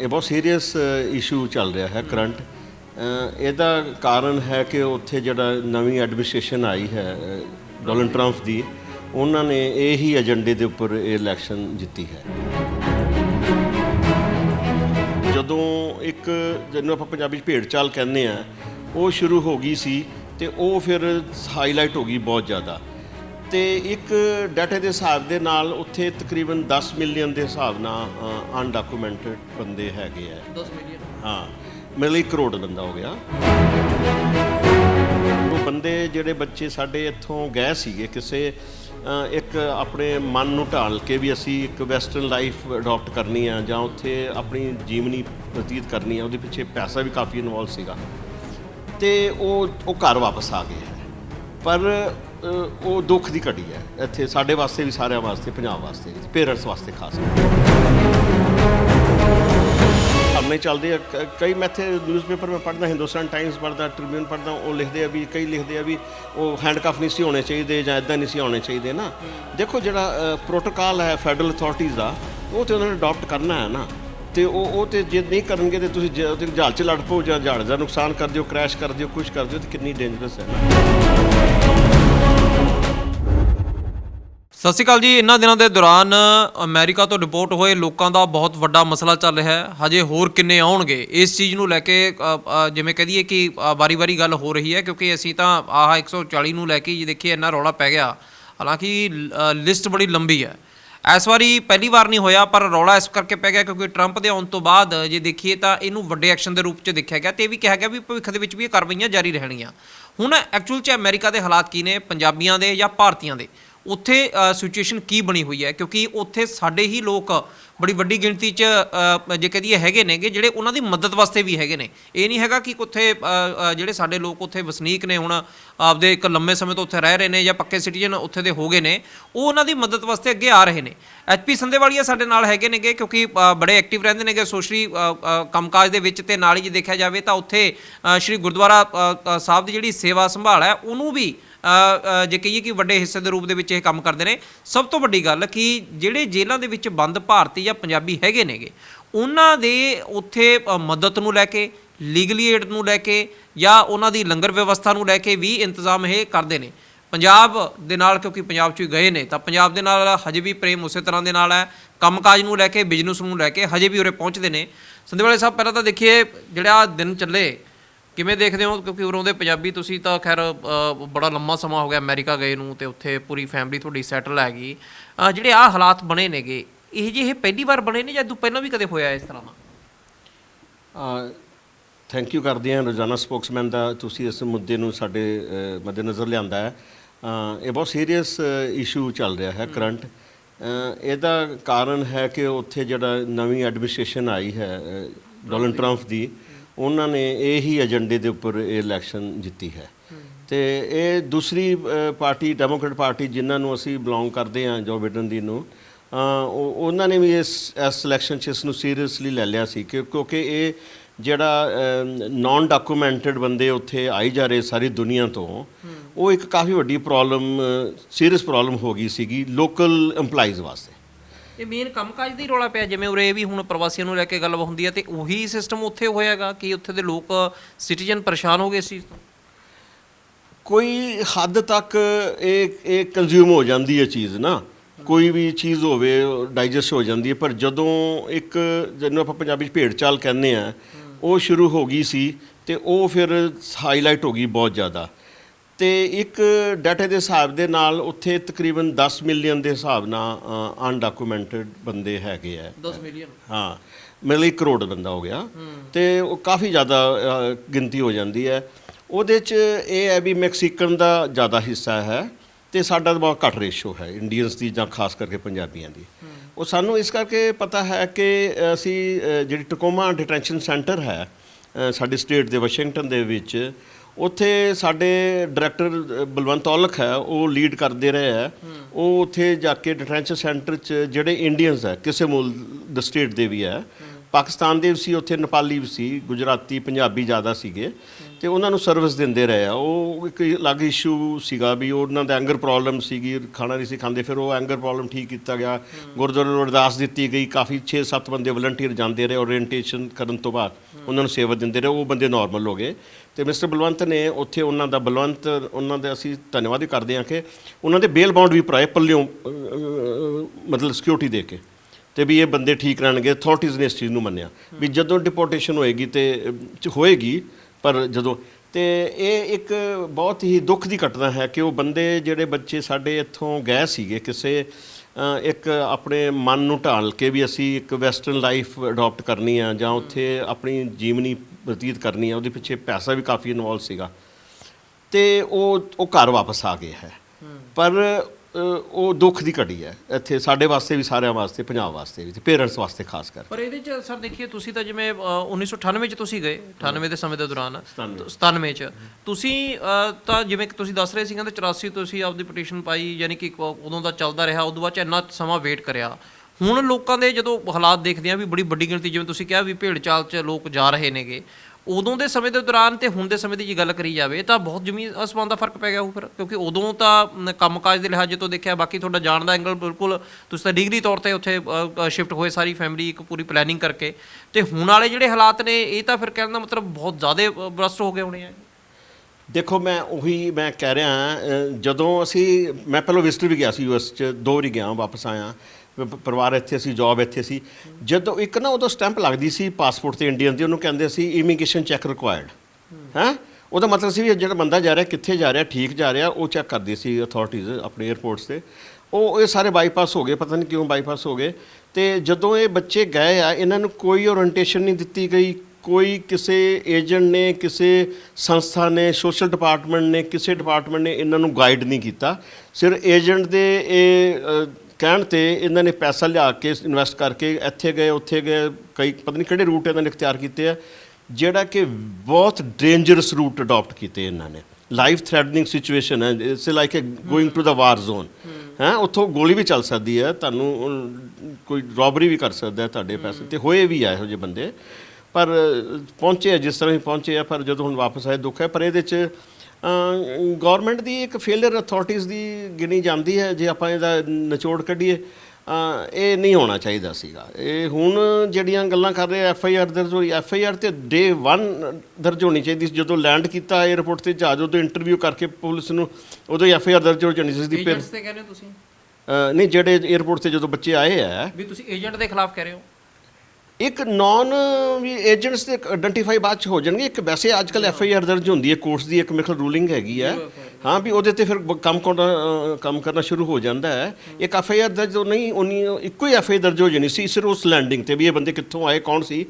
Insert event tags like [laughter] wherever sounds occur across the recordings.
ਇਹ ਬਹੁਤ serious issue ਚੱਲ ਰਿਹਾ ਹੈ ਕਰੰਟ ਇਹਦਾ ਕਾਰਨ ਹੈ ਕਿ ਉੱਥੇ ਜਿਹੜਾ ਨਵੀਂ ਐਡਮਿਨਿਸਟ੍ਰੇਸ਼ਨ ਆਈ ਹੈ ਡੋਨਲਡ ਟਰੰਪ ਦੀ, ਉਹਨਾਂ ਨੇ ਇਹ ਹੀ ਏਜੰਡੇ ਦੇ ਉੱਪਰ ਇਹ ਇਲੈਕਸ਼ਨ ਜਿੱਤੀ ਹੈ। ਜਦੋਂ ਇੱਕ, ਜਿਹਨੂੰ ਆਪਾਂ ਪੰਜਾਬੀ 'ਚ ਭੇਡ ਚਾਲ ਕਹਿੰਦੇ ਆ ਉਹ ਸ਼ੁਰੂ ਹੋ ਗਈ ਸੀ ਤੇ ਉਹ ਫਿਰ ਹਾਈਲਾਈਟ ਹੋ ਗਈ ਬਹੁਤ ਜ਼ਿਆਦਾ। ਤੇ ਇੱਕ ਡਾਟੇ ਦੇ ਹਿਸਾਬ ਦੇ ਨਾਲ ਉੱਥੇ ਤਕਰੀਬਨ 10 ਮਿਲੀਅਨ ਦੇ ਹਿਸਾਬ ਨਾਲ ਅਨਡਾਕੂਮੈਂਟਡ ਬੰਦੇ ਹੈਗੇ ਆ। 10 ਮਿਲੀਅਨ? ਹਾਂ ਮੇਰੇ ਲਈ ਕਰੋੜ ਬੰਦਾ ਹੋ ਗਿਆ। ਉਹ ਬੰਦੇ ਜਿਹੜੇ ਬੱਚੇ ਸਾਡੇ ਇੱਥੋਂ ਗਏ ਸੀਗੇ ਕਿਸੇ ਇੱਕ ਆਪਣੇ ਮਨ ਨੂੰ ਢਾਲ ਕੇ ਵੀ ਅਸੀਂ ਇੱਕ ਵੈਸਟਰਨ ਲਾਈਫ ਅਡਾਪਟ ਕਰਨੀ ਆ ਜਾਂ ਉੱਥੇ ਆਪਣੀ ਜੀਵਨੀ ਬਤੀਤ ਕਰਨੀ ਆ ਉਹਦੇ ਪਿੱਛੇ ਪੈਸਾ ਵੀ ਕਾਫੀ ਇਨਵੋਲਵ ਸੀਗਾ। ਤੇ ਉਹ ਉਹ ਘਰ ਵਾਪਸ ਆ ਗਏ ਪਰ ਉਹ ਦੁੱਖ ਦੀ ਘੜੀ ਹੈ। ਇੱਥੇ ਸਾਡੇ ਵਾਸਤੇ ਵੀ ਸਾਰਿਆਂ ਵਾਸਤੇ, ਪੰਜਾਬ ਵਾਸਤੇ ਪੇਰੈਂਟਸ ਵਾਸਤੇ ਖਾਸ। ਸਾਹਮਣੇ ਚੱਲਦੇ ਆ ਕਈ ਮੈਂ ਇੱਥੇ ਨਿਊਜ਼ਪੇਪਰ ਮੈਂ ਪੜ੍ਹਦਾ ਹਿੰਦੁਸਤਾਨ ਟਾਈਮਸ ਪੜ੍ਹਦਾ ਟ੍ਰਿਬਿਊਨ ਪੜ੍ਹਦਾ, ਉਹ ਲਿਖਦੇ ਆ ਵੀ, ਕਈ ਲਿਖਦੇ ਆ ਵੀ ਉਹ ਹੈਂਡਕਫ ਨਹੀਂ ਸੀ ਹੋਣੇ ਚਾਹੀਦੇ ਜਾਂ ਇਦਾਂ ਨਹੀਂ ਸੀ ਹੋਣੇ ਚਾਹੀਦੇ ਨਾ। ਦੇਖੋ ਜਿਹੜਾ ਪ੍ਰੋਟੋਕਾਲ ਹੈ ਫੈਡਰਲ ਅਥਾਰਟੀਜ਼ ਦਾ, ਉਹ ਤੇ ਉਹਨਾਂ ਨੇ ਅਡਾਪਟ ਕਰਨਾ ਹੈ ਨਾ। ਤੇ ਉਹ ਉਹ ਤੇ ਜੇ ਨਹੀਂ ਕਰਨਗੇ ਤੇ ਤੁਸੀਂ ਜ- ਉਹਦੇ ਜਹਾਜ਼ 'ਚ ਲੜ ਪਓ ਜਾਂ ਜਹਾਜ਼ ਦਾ ਨੁਕਸਾਨ ਕਰ ਦਿਓ ਕ੍ਰੈਸ਼ ਕਰ ਦਿਓ ਕੁਝ ਕਰ ਦਿਓ, ਤੇ ਕਿੰਨੀ ਡੇਂਜਰਸ ਹੈ। ਸਤਿ ਸ਼੍ਰੀ ਅਕਾਲ ਜੀ, ਇਹਨਾਂ ਦਿਨਾਂ ਦੇ ਦੌਰਾਨ ਅਮਰੀਕਾ ਤੋਂ ਡਿਪੋਰਟ ਹੋਏ ਲੋਕਾਂ ਦਾ ਬਹੁਤ ਵੱਡਾ ਮਸਲਾ ਚੱਲ ਰਿਹਾ ਹੈ। ਹਜੇ ਹੋਰ ਕਿੰਨੇ ਆਉਣਗੇ? ਇਸ ਚੀਜ਼ ਨੂੰ ਲੈ ਕੇ ਜਿਵੇਂ ਕਹਿ ਦਈਏ ਕਿ ਵਾਰੀ-ਵਾਰੀ ਗੱਲ ਹੋ ਰਹੀ ਹੈ ਕਿਉਂਕਿ ਅਸੀਂ ਤਾਂ ਆਹ 140 ਨੂੰ ਲੈ ਕੇ ਜੀ ਦੇਖੀਏ, ਇੰਨਾ ਰੌਲਾ ਪੈ ਗਿਆ। ਹਾਲਾਂਕਿ ਲਿਸਟ ਬੜੀ ਲੰਬੀ ਹੈ। ਇਸ ਵਾਰੀ ਪਹਿਲੀ ਵਾਰ ਨਹੀਂ ਹੋਇਆ, ਪਰ ਰੌਲਾ ਇਸ ਕਰਕੇ ਪੈ ਗਿਆ ਕਿਉਂਕਿ ਟਰੰਪ ਦੇ ਆਉਣ ਤੋਂ ਬਾਅਦ ਜੇ ਦੇਖੀਏ ਤਾਂ ਇਹਨੂੰ ਵੱਡੇ ਐਕਸ਼ਨ ਦੇ ਰੂਪ 'ਚ ਦੇਖਿਆ ਗਿਆ ਤੇ ਇਹ ਵੀ ਕਿਹਾ ਗਿਆ ਵੀ ਭਵਿੱਖ ਦੇ ਵਿੱਚ ਵੀ ਇਹ ਕਾਰਵਾਈਆਂ ਜਾਰੀ ਰਹਿਣਗੀਆਂ। ਹੁਣ ਐਕਚੁਅਲ 'ਚ ਅਮਰੀਕਾ ਦੇ ਹਾਲਾਤ ਕੀ ਨੇ? ਪੰਜਾਬੀਆਂ ਦੇ ਜਾਂ ਭਾਰਤੀਆਂ ਦੇ? ਉੱਥੇ ਸਿਚੁਏਸ਼ਨ ਕੀ ਬਣੀ ਹੋਈ ਹੈ? ਕਿਉਂਕਿ ਉੱਥੇ ਸਾਡੇ ਹੀ ਲੋਕ ਬੜੀ ਵੱਡੀ ਗਿਣਤੀ 'ਚ ਅ, ਜੇ ਕਹਦੀਏ ਹੈਗੇ ਨੇਗੇ ਜਿਹੜੇ ਉਹਨਾਂ ਦੀ ਮਦਦ ਵਾਸਤੇ ਵੀ ਹੈਗੇ ਨੇ। ਇਹ ਨਹੀਂ ਹੈਗਾ ਕਿ ਉੱਥੇ ਜਿਹੜੇ ਸਾਡੇ ਲੋਕ ਉੱਥੇ ਵਸਨੀਕ ਨੇ ਹੁਣ ਆਪਦੇ ਇੱਕ ਲੰਮੇ ਸਮੇਂ ਤੋਂ ਉੱਥੇ ਰਹਿ ਰਹੇ ਨੇ ਜਾਂ ਪੱਕੇ ਸਿਟੀਜ਼ਨ ਉੱਥੇ ਦੇ ਹੋ ਗਏ ਨੇ ਉਹ ਉਹਨਾਂ ਦੀ ਮਦਦ ਵਾਸਤੇ ਅੱਗੇ ਆ ਰਹੇ ਨੇ। ਐਚਪੀ ਸੰਧੇਵਾਲੀਆ ਸਾਡੇ ਨਾਲ ਹੈਗੇ ਨੇਗੇ ਕਿਉਂਕਿ ਬੜੇ ਐਕਟਿਵ ਰਹਿੰਦੇ ਨੇਗੇ ਸੋਸ਼ਲੀ ਕੰਮਕਾਜ ਦੇ ਵਿੱਚ ਤੇ ਨਾਲ ਹੀ ਜੇ ਦੇਖਿਆ ਜਾਵੇ ਤਾਂ ਉੱਥੇ ਸ਼੍ਰੀ ਗੁਰਦੁਆਰਾ ਸਾਹਿਬ ਦੀ ਜਿਹੜੀ ਸੇਵਾ ਸੰਭਾਲ ਹੈ ਉਹਨੂੰ ਵੀ ਜੇ ਕਹੀਏ ਕਿ ਵੱਡੇ ਹਿੱਸੇ ਦੇ ਰੂਪ ਦੇ ਵਿੱਚ ਇਹ ਕੰਮ ਕਰਦੇ ਨੇ, ਸਭ ਤੋਂ ਵੱਡੀ ਗੱਲ ਕਿ ਜਿਹੜੇ ਜੇਲ੍ਹਾਂ ਦੇ ਵਿੱਚ ਬੰਦ ਭਾਰਤੀ ਜਾਂ ਪੰਜਾਬੀ ਹੈਗੇ ਨੇਗੇ, ਉਹਨਾਂ ਦੇ ਉੱਥੇ ਮਦਦ ਨੂੰ ਲੈ ਕੇ, ਲੀਗਲੀ ਏਡ ਨੂੰ ਲੈ ਕੇ ਜਾਂ ਉਹਨਾਂ ਦੀ ਲੰਗਰ ਵਿਵਸਥਾ ਨੂੰ ਲੈ ਕੇ ਵੀ ਇੰਤਜ਼ਾਮ ਇਹ ਕਰਦੇ ਨੇ। ਪੰਜਾਬ ਦੇ ਨਾਲ, ਕਿਉਂਕਿ ਪੰਜਾਬ 'ਚ ਗਏ ਨੇ, ਤਾਂ ਪੰਜਾਬ ਦੇ ਨਾਲ ਹਜੇ ਵੀ ਪ੍ਰੇਮ ਉਸੇ ਤਰ੍ਹਾਂ ਦੇ ਨਾਲ ਹੈ। ਕੰਮਕਾਜ ਨੂੰ ਲੈ ਕੇ, ਬਿਜ਼ਨਸ ਨੂੰ ਲੈ ਕੇ ਹਜੇ ਵੀ ਉਰੇ ਪਹੁੰਚਦੇ ਨੇ। ਸੰਧੇਵਾਲੇ ਸਾਹਿਬ, ਪਹਿਲਾਂ ਤਾਂ ਦੇਖੀਏ, ਜਿਹੜਾ ਦਿਨ ਚੱਲੇ ਕਿਵੇਂ ਦੇਖਦੇ ਹੋ? ਕਿਉਂਕਿ ਉਰੋਂ ਦੇ ਪੰਜਾਬੀ ਤੁਸੀਂ ਤਾਂ ਖੈਰ ਬੜਾ ਲੰਮਾ ਸਮਾਂ ਹੋ ਗਿਆ ਅਮਰੀਕਾ ਗਏ ਨੂੰ ਤੇ ਉੱਥੇ ਪੂਰੀ ਫੈਮਿਲੀ ਤੁਹਾਡੀ ਸੈਟਲ ਹੈਗੀ ਜਿਹੜੇ ਆ ਹਾਲਾਤ ਬਣੇ ਨੇਗੇ ਇਹ ਜਿਹੇ ਪਹਿਲੀ ਵਾਰ ਬਣੇ ਨੇ ਜਾਂ ਤੋਂ ਪਹਿਲਾਂ ਵੀ ਕਦੇ ਹੋਇਆ ਇਸ ਤਰ੍ਹਾਂ ਦਾ? ਥੈਂਕ ਯੂ ਕਰਦੇ ਹਾਂ ਰੋਜ਼ਾਨਾ ਸਪੋਕਸਮੈਨ ਦਾ ਤੁਸੀਂ ਇਸ ਮੁੱਦੇ ਨੂੰ ਸਾਡੇ ਮੱਦੇਨਜ਼ਰ ਲਿਆਂਦਾ ਹੈ। ਇਹ ਬਹੁਤ ਸੀਰੀਅਸ ਇਸ਼ੂ ਚੱਲ ਰਿਹਾ ਹੈ ਕਰੰਟ ਇਹਦਾ ਕਾਰਨ ਹੈ ਕਿ ਉੱਥੇ ਜਿਹੜਾ ਨਵੀਂ ਐਡਮਿਨਿਸਟ੍ਰੇਸ਼ਨ ਆਈ ਹੈ ਡੋਨਲਡ ਟਰੰਪ ਦੀ ਉਹਨਾਂ ਨੇ ਇਹੀ ਏਜੰਡੇ ਦੇ ਉੱਪਰ ਇਹ ਇਲੈਕਸ਼ਨ ਜਿੱਤੀ ਹੈ। ਤੇ ਇਹ ਦੂਸਰੀ ਪਾਰਟੀ ਡੈਮੋਕ੍ਰੇਟ ਪਾਰਟੀ ਜਿਨ੍ਹਾਂ ਨੂੰ ਅਸੀਂ ਬਿਲੋਂਗ ਕਰਦੇ ਹਾਂ ਜੋ ਬਿਡਨ ਦੀ ਨੂੰ ਉਹਨਾਂ ਨੇ ਵੀ ਇਸ ਇਸ ਇਲੈਕਸ਼ਨ 'ਚ ਇਸ ਨੂੰ ਸੀਰੀਅਸਲੀ ਲੈ ਲਿਆ ਸੀ ਕਿ- ਕਿਉਂਕਿ ਇਹ ਜਿਹੜਾ ਨਾਨ ਡਾਕੂਮੈਂਟਡ ਬੰਦੇ ਉੱਥੇ ਆਈ ਜਾ ਰਹੇ ਸਾਰੀ ਦੁਨੀਆ ਤੋਂ, ਉਹ ਇੱਕ ਕਾਫੀ ਵੱਡੀ ਪ੍ਰੋਬਲਮ ਸੀਰੀਅਸ ਪ੍ਰੋਬਲਮ ਹੋ ਗਈ ਸੀਗੀ ਲੋਕਲ EMPLOYEES ਵਾਸਤੇ। ਇਹ ਮੇਨ ਕੰਮਕਾਜ ਦੀ ਰੌਲਾ ਪਿਆ, ਜਿਵੇਂ ਉਰੇ ਵੀ ਹੁਣ ਪ੍ਰਵਾਸੀਆਂ ਨੂੰ ਲੈ ਕੇ ਗੱਲ ਹੁੰਦੀ ਹੈ ਤੇ ਉਹੀ ਸਿਸਟਮ ਉੱਥੇ ਹੋਇਆਗਾ ਕਿ ਉੱਥੇ ਦੇ ਲੋਕ ਸਿਟੀਜ਼ਨ ਪਰੇਸ਼ਾਨ ਹੋ ਗਏ ਇਸ ਚੀਜ਼ ਤੋਂ? ਕੋਈ ਹੱਦ ਤੱਕ ਇਹ ਇਹ ਕੰਜ਼ਿਊਮ ਹੋ ਜਾਂਦੀ ਹੈ ਚੀਜ਼ ਨਾ। ਕੋਈ ਵੀ ਚੀਜ਼ ਹੋਵੇ ਡਾਈਜੈਸਟ ਹੋ ਜਾਂਦੀ ਹੈ, ਪਰ ਜਦੋਂ ਇੱਕ, ਜਿਹਨੂੰ ਆਪਾਂ ਪੰਜਾਬੀ 'ਚ ਭੇਡ ਚਾਲ ਕਹਿੰਦੇ ਆ, ਉਹ ਸ਼ੁਰੂ ਹੋ ਗਈ ਸੀ ਤੇ ਉਹ ਫਿਰ ਹਾਈਲਾਈਟ ਹੋ ਗਈ ਬਹੁਤ ਜ਼ਿਆਦਾ। ਤੇ ਇੱਕ ਡਾਟੇ ਦੇ ਹਿਸਾਬ ਦੇ ਨਾਲ ਉੱਥੇ ਤਕਰੀਬਨ 10 ਮਿਲੀਅਨ ਦੇ ਹਿਸਾਬ ਨਾਲ ਅਨਡਾਕੂਮੈਂਟਡ ਬੰਦੇ ਹੈਗੇ ਆ। 10 ਮਿਲੀਅਨ? ਹਾਂ ਮੇਰੇ ਲਈ ਕਰੋੜ ਬੰਦਾ ਹੋ ਗਿਆ। ਤੇ ਉਹ ਕਾਫੀ ਜ਼ਿਆਦਾ ਗਿਣਤੀ ਹੋ ਜਾਂਦੀ ਹੈ। ਉਹਦੇ ਚ ਇਹ ਹੈ ਵੀ ਮੈਕਸੀਕਨ ਦਾ ਜ਼ਿਆਦਾ ਹਿੱਸਾ ਹੈ ਤੇ ਸਾਡਾ ਤਾਂ ਬਹੁਤ ਘੱਟ ਰੇਸ਼ੋ ਹੈ ਇੰਡੀਅਨਸ ਦੀ ਜਾਂ ਖਾਸ ਕਰਕੇ ਪੰਜਾਬੀਆਂ ਦੀ। ਉਹ ਸਾਨੂੰ ਇਸ ਕਰਕੇ ਪਤਾ ਹੈ ਕਿ ਅਸੀਂ ਜਿਹੜੀ ਟਕੋਮਾ ਡਿਟੈਂਸ਼ਨ ਸੈਂਟਰ ਹੈ ਸਾਡੇ ਸਟੇਟ ਦੇ ਵਾਸ਼ਿੰਗਟਨ ਦੇ ਵਿੱਚ ਉੱਥੇ ਸਾਡੇ ਡਾਇਰੈਕਟਰ ਬਲਵੰਤ ਔਲਖ ਹੈ ਉਹ ਲੀਡ ਕਰਦੇ ਰਹੇ ਹੈ। ਉਹ ਉੱਥੇ ਜਾ ਕੇ ਡਿਟੈਂਸ਼ਨ ਸੈਂਟਰ 'ਚ ਜਿਹੜੇ ਇੰਡੀਅਨਸ ਹੈ ਕਿਸੇ ਮੂਲ ਦੇ ਸਟੇਟ ਦੇ ਵੀ ਹੈ। ਪਾਕਿਸਤਾਨ ਦੇ ਵੀ ਸੀ ਉੱਥੇ ਨੇਪਾਲੀ ਵੀ ਸੀ ਗੁਜਰਾਤੀ ਪੰਜਾਬੀ ਜ਼ਿਆਦਾ ਸੀਗੇ। ਤੇ ਉਹਨਾਂ ਨੂੰ ਸਰਵਿਸ ਦਿੰਦੇ ਰਹੇ ਆ। ਉਹ ਇੱਕ ਅਲੱਗ ਇਸ਼ੂ ਸੀਗਾ ਵੀ ਉਹਨਾਂ ਦਾ ਐਂਗਰ ਪ੍ਰੋਬਲਮ ਸੀਗੀ ਖਾਣਾ ਨਹੀਂ ਸੀ ਖਾਂਦੇ ਫਿਰ ਉਹ ਐਂਗਰ ਪ੍ਰੋਬਲਮ ਠੀਕ ਕੀਤਾ ਗਿਆ। ਗੁਰਦੁਆਰੇ ਨੂੰ ਅਰਦਾਸ ਦਿੱਤੀ ਗਈ ਕਾਫੀ 6-7 ਬੰਦੇ ਵਲੰਟੀਅਰ ਜਾਂਦੇ ਰਹੇ ਓਰੀਐਂਟੇਸ਼ਨ ਕਰਨ ਤੋਂ ਬਾਅਦ। ਉਹਨਾਂ ਨੂੰ ਸੇਵਾ ਦਿੰਦੇ ਰਹੇ ਉਹ ਬੰਦੇ ਨਾਰਮਲ ਹੋ ਗਏ। ਤੇ ਮਿਸਟਰ ਬਲਵੰਤ ਨੇ ਉੱਥੇ ਉਹਨਾਂ ਦਾ ਬਲਵੰਤ ਉਹਨਾਂ ਦਾ ਅਸੀਂ ਧੰਨਵਾਦ ਕਰਦੇ ਹਾਂ ਕਿ ਉਹਨਾਂ ਦੇ ਬੇਲ ਬਾਉਂਡ ਵੀ ਭਰਾਏ ਪੱਲਿਓਂ ਮਤਲਬ ਸਿਕਿਉਰਿਟੀ ਦੇ ਕੇ। ਤੇ ਵੀ ਇਹ ਬੰਦੇ ਠੀਕ ਰਹਿਣਗੇ ਅਥਾਰਟੀਜ਼ ਨੇ ਇਸ ਚੀਜ਼ ਨੂੰ ਮੰਨਿਆ। ਵੀ ਜਦੋਂ ਡਿਪੋਰਟੇਸ਼ਨ ਹੋਏਗੀ ਤੇ ਹੋਏਗੀ ਪਰ ਜਦੋਂ ਤੇ ਇਹ ਇੱਕ ਬਹੁਤ ਹੀ ਦੁੱਖ ਦੀ ਘਟਨਾ ਹੈ ਕਿ ਉਹ ਬੰਦੇ ਜਿਹੜੇ ਬੱਚੇ ਸਾਡੇ ਇੱਥੋਂ ਗਏ ਸੀਗੇ ਕਿਸੇ ਇੱਕ ਆਪਣੇ ਮਨ ਨੂੰ ਢਾਲ ਕੇ ਵੀ ਅਸੀਂ ਇੱਕ ਵੈਸਟਰਨ ਲਾਈਫ ਅਡਾਪਟ ਕਰਨੀ ਆ ਜਾਂ ਉੱਥੇ ਆਪਣੀ ਜੀਵਨੀ ਬਤੀਤ ਕਰਨੀ ਆ ਉਹਦੇ ਪਿੱਛੇ ਪੈਸਾ ਵੀ ਕਾਫੀ ਇਨਵੋਲਵ ਸੀਗਾ। ਤੇ ਉਹ ਉਹ ਘਰ ਵਾਪਸ ਆ ਗਏ ਹੈ। ਪਰ ਉਹ ਦੁੱਖ ਦੀ ਘੜੀ ਹੈ। ਇੱਥੇ ਸਾਡੇ ਵਾਸਤੇ ਵੀ ਸਾਰਿਆਂ ਵਾਸਤੇ ਪੰਜਾਬ ਵਾਸਤੇ ਵੀ ਤੇ ਪੇਰੈਂਟਸ ਵਾਸਤੇ ਖਾਸ ਕਰ ਪਰ ਇਹਦੇ ਚ ਸਰ ਦੇਖੀਏ ਤੁਸੀਂ ਤਾਂ ਜਿਵੇਂ ਅ, 1998 ਚ ਤੁਸੀਂ ਗਏ 98 ਦੇ ਸਮੇਂ ਦੇ ਦੌਰਾਨ। 97 97 ਚ। ਤੁਸੀਂ ਤਾਂ ਜਿਵੇਂ ਕਿ ਤੁਸੀਂ ਦੱਸ ਰਹੇ ਸੀ ਕਹਿੰਦੇ 84 ਤੁਸੀਂ ਆਪਦੀ ਪਟੀਸ਼ਨ ਪਾਈ ਯਾਨੀ ਕਿ ਉਦੋਂ ਦਾ ਚੱਲਦਾ ਰਿਹਾ ਉਦੋਂ ਬਾਅਦ ਚ ਇੰਨਾ ਸਮਾਂ ਵੇਟ ਕਰਿਆ। ਹੁਣ ਲੋਕਾਂ ਦੇ ਜਦੋਂ ਹਾਲਾਤ ਦੇਖਦੇ ਆ ਵੀ ਬੜੀ ਵੱਡੀ ਗਿਣਤੀ ਜਿਵੇਂ ਤੁਸੀਂ ਕਿਹਾ ਵੀ ਭੇਡ ਚਾਲ ਚ ਲੋਕ ਜਾ ਰਹੇ ਨੇਗੇ ਉਦੋਂ ਦੇ ਸਮੇਂ ਦੇ ਦੌਰਾਨ ਤੇ ਹੁਣ ਦੇ ਸਮੇਂ ਦੀ ਜੇ ਗੱਲ ਕਰੀ ਜਾਵੇ ਤਾਂ ਬਹੁਤ ਜ਼ਮੀਨ ਅਸਮਾਨ ਦਾ ਫ਼ਰਕ ਪੈ ਗਿਆ ਉਹ ਫਿਰ ਕਿਉਂਕਿ ਉਦੋਂ ਤਾਂ ਮ, ਕੰਮਕਾਜ ਦੇ ਲਿਹਾਜ਼ੇ ਤੋਂ ਦੇਖਿਆ ਬਾਕੀ ਤੁਹਾਡਾ ਜਾਣ ਦਾ ਐਂਗਲ ਬਿਲਕੁਲ ਤੁਸੀਂ ਤਾਂ ਡਿਗਰੀ ਤੌਰ ਤੇ ਉੱਥੇ ਸ਼ਿਫਟ ਹੋਏ ਸਾਰੀ ਫੈਮਿਲੀ ਇੱਕ ਪੂਰੀ ਪਲੈਨਿੰਗ ਕਰਕੇ। ਤੇ ਹੁਣ ਵਾਲੇ ਜਿਹੜੇ ਹਾਲਾਤ ਨੇ ਇਹ ਤਾਂ ਫਿਰ ਕਹਿਣ ਦਾ ਮਤਲਬ ਬਹੁਤ ਜ਼ਿਆਦਾ ਬਰਸਟ ਹੋ ਗਏ ਹੋਣੇ ਆ। ਦੇਖੋ ਮੈਂ ਉਹੀ ਮੈਂ ਕਹਿ ਰਿਹਾ ਜਦੋਂ ਅਸੀਂ ਮੈਂ ਪਹਿਲਾਂ ਵਿਜ਼ਟਰ ਵੀ ਗਿਆ ਸੀ ਯੂਐਸ ਚ ਦੋ ਵਾਰੀ ਗਿਆ ਵਾਪਸ ਆਇਆ। ਪ- ਪਰਿਵਾਰ ਇੱਥੇ ਸੀ ਜੌਬ ਇੱਥੇ ਸੀ। ਜਦੋਂ ਇੱਕ ਨਾ ਉਦੋਂ ਸਟੈਂਪ ਲੱਗਦੀ ਸੀ ਪਾਸਪੋਰਟ ਤੇ ਇੰਡੀਅਨ ਦੀ ਉਹਨੂੰ ਕਹਿੰਦੇ ਸੀ ਇਮੀਗ੍ਰੇਸ਼ਨ ਚੈੱਕ ਰਿਕੁਆਇਰਡ ਹੈ? ਉਹਦਾ ਮਤਲਬ ਸੀ ਵੀ ਜਿਹੜਾ ਬੰਦਾ ਜਾ ਰਿਹਾ ਕਿੱਥੇ ਜਾ ਰਿਹਾ ਠੀਕ ਜਾ ਰਿਹਾ ਉਹ ਚੈੱਕ ਕਰਦੀ ਸੀ ਅਥਾਰਟੀਜ਼ ਆਪਣੇ 에ਅਰਪੋਰਟਸ ਤੇ। ਉਹ ਇਹ ਸਾਰੇ ਬਾਈਪਾਸ ਹੋ ਗਏ ਪਤਾ ਨਹੀਂ ਕਿਉਂ ਬਾਈਪਾਸ ਹੋ ਗਏ। ਤੇ ਜਦੋਂ ਇਹ ਬੱਚੇ ਗਏ ਆ ਇਹਨਾਂ ਨੂੰ ਕੋਈ ਓਰੀਐਂਟੇਸ਼ਨ ਨਹੀਂ ਦਿੱਤੀ ਗਈ। ਕੋਈ ਕਿਸੇ ਏਜੰਟ ਨੇ ਕਿਸੇ ਸੰਸਥਾ ਨੇ ਸੋਸ਼ਲ ਡਿਪਾਰਟਮੈਂਟ ਨੇ ਕਿਸੇ ਡਿਪਾਰਟਮੈਂਟ ਨੇ ਇਹਨਾਂ ਨੂੰ ਗਾਈਡ ਨਹੀਂ ਕੀਤਾ। ਸਿਰ ਏਜੰਟ ਦੇ ਇਹ ਅ, ਕਹਿਣ ਤੇ ਇਹਨਾਂ ਨੇ ਪੈਸਾ ਲਿਆ ਕੇ ਇਨਵੈਸਟ ਕਰਕੇ ਇੱਥੇ ਗਏ ਉੱਥੇ ਗਏ ਕਈ ਪਤਾ ਨਹੀਂ ਕਿਹੜੇ ਰੂਟ ਇਹਨਾਂ ਨੇ ਇਖਤਿਆਰ ਕੀਤੇ ਆ ਜਿਹੜਾ ਕਿ ਬਹੁਤ ਡੇਂਜਰਸ ਰੂਟ ਅਡਾਪਟ ਕੀਤੇ ਇਹਨਾਂ ਨੇ। ਲਾਈਫ ਥ੍ਰੈਟਨਿੰਗ ਸਿਚੁਏਸ਼ਨ ਹੈ it's like a going to the war zone ਹੈ। ਉੱਥੋਂ ਗੋਲੀ ਵੀ ਚੱਲ ਸਕਦੀ ਹੈ ਤੁਹਾਨੂੰ ਕੋਈ ਰੋਬਰੀ ਵੀ ਕਰ ਸਕਦਾ ਹੈ ਤੁਹਾਡੇ ਪੈਸੇ ਤੇ ਹੋਏ ਵੀ ਆ ਇਹੋ ਜਿਹੇ ਬੰਦੇ। ਪਰ ਪਹੁੰਚੇ ਜਿਸ ਤਰ੍ਹਾਂ ਹੀ ਪਹੁੰਚੇ ਆ ਪਰ ਜਦੋਂ ਹੁਣ ਵਾਪਸ ਆਏ ਦੁੱਖ ਹੈ ਪਰ ਇਹਦੇ ਚ ਗਵਰਨਮੈਂਟ ਦੀ ਇੱਕ ਫੇਲਿਅਰ ਅਥਾਰਟੀਜ਼ ਦੀ ਗਿਣੀ ਜਾਂਦੀ ਹੈ ਜੇ ਆਪਾਂ ਇਹਦਾ ਨਿਚੋੜ ਕੱਢੀਏ ਇਹ ਨਹੀਂ ਹੋਣਾ ਚਾਹੀਦਾ ਸੀਗਾ। ਇਹ ਹੁਣ ਜਿਹੜੀਆਂ ਗੱਲਾਂ ਕਰ ਰਹੇ ਐਫ ਆਈ ਆਰ ਦਰਜ ਹੋਈ ਐਫ ਆਈ ਆਰ ਤੇ ਡੇ 1 ਦਰਜ ਹੋਣੀ ਚਾਹੀਦੀ ਸੀ। ਜਦੋਂ ਲੈਂਡ ਕੀਤਾ 에ਅਰਪੋਰਟ ਤੇ ਜਹਾਜ਼ ਉਦੋਂ ਇੰਟਰਵਿਊ ਕਰਕੇ ਪੁਲਿਸ ਨੂੰ ਉਦੋਂ ਐਫ ਆਈ ਆਰ ਦਰਜ ਹੋ ਜਾਣੀ ਸੀ ਦੀ ਏਜੰਟਸ ਤੇ ਕਹਿੰਦੇ ਹੋ ਤੁਸੀਂ? ਨਹੀਂ ਜਿਹੜੇ 에ਅਰਪੋਰਟ ਤੇ ਜਦੋਂ ਬੱਚੇ ਆਏ ਆ ਵੀ ਤੁਸੀਂ ਏਜੰਟ ਦੇ ਖਿਲਾਫ ਕਹਿ ਰਹੇ ਹੋ? ਇੱਕ ਨਾਨ ਵੀ ਏਜੰਟਸ ਦੇ ਆਇਡੈਂਟੀਫਾਈ ਬਾਅਦ ਚ ਹੋ ਜਾਣਗੇ। ਇੱਕ ਵੈਸੇ ਅੱਜ ਕੱਲ ਐਫ ਆਈ ਆਰ ਦਰਜ ਹੁੰਦੀ ਹੈ ਕੋਰਟਸ ਦੀ ਇੱਕ ਮੇਰੇ ਖਿਆਲ ਰੂਲਿੰਗ ਹੈਗੀ ਹੈ। ਹਾਂ ਵੀ ਉਹਦੇ ਤੇ ਫਿਰ ਕੰਮ ਕਰਨਾ ਕੰਮ ਕਰਨਾ ਸ਼ੁਰੂ ਹੋ ਜਾਂਦਾ ਹੈ। ਇੱਕ ਐਫ ਆਈ ਆਰ ਦਰਜ ਉਹ ਨਹੀਂ ਉਨੀ ਇੱਕੋ ਹੀ ਐਫ ਆਈ ਦਰਜ ਹੋ ਜਾਣੀ ਸੀ ਸਿਰ ਉਸ ਲੈਂਡਿੰਗ ਤੇ ਵੀ ਇਹ ਬੰਦੇ ਕਿੱਥੋਂ ਆਏ ਕੌਣ ਸੀ।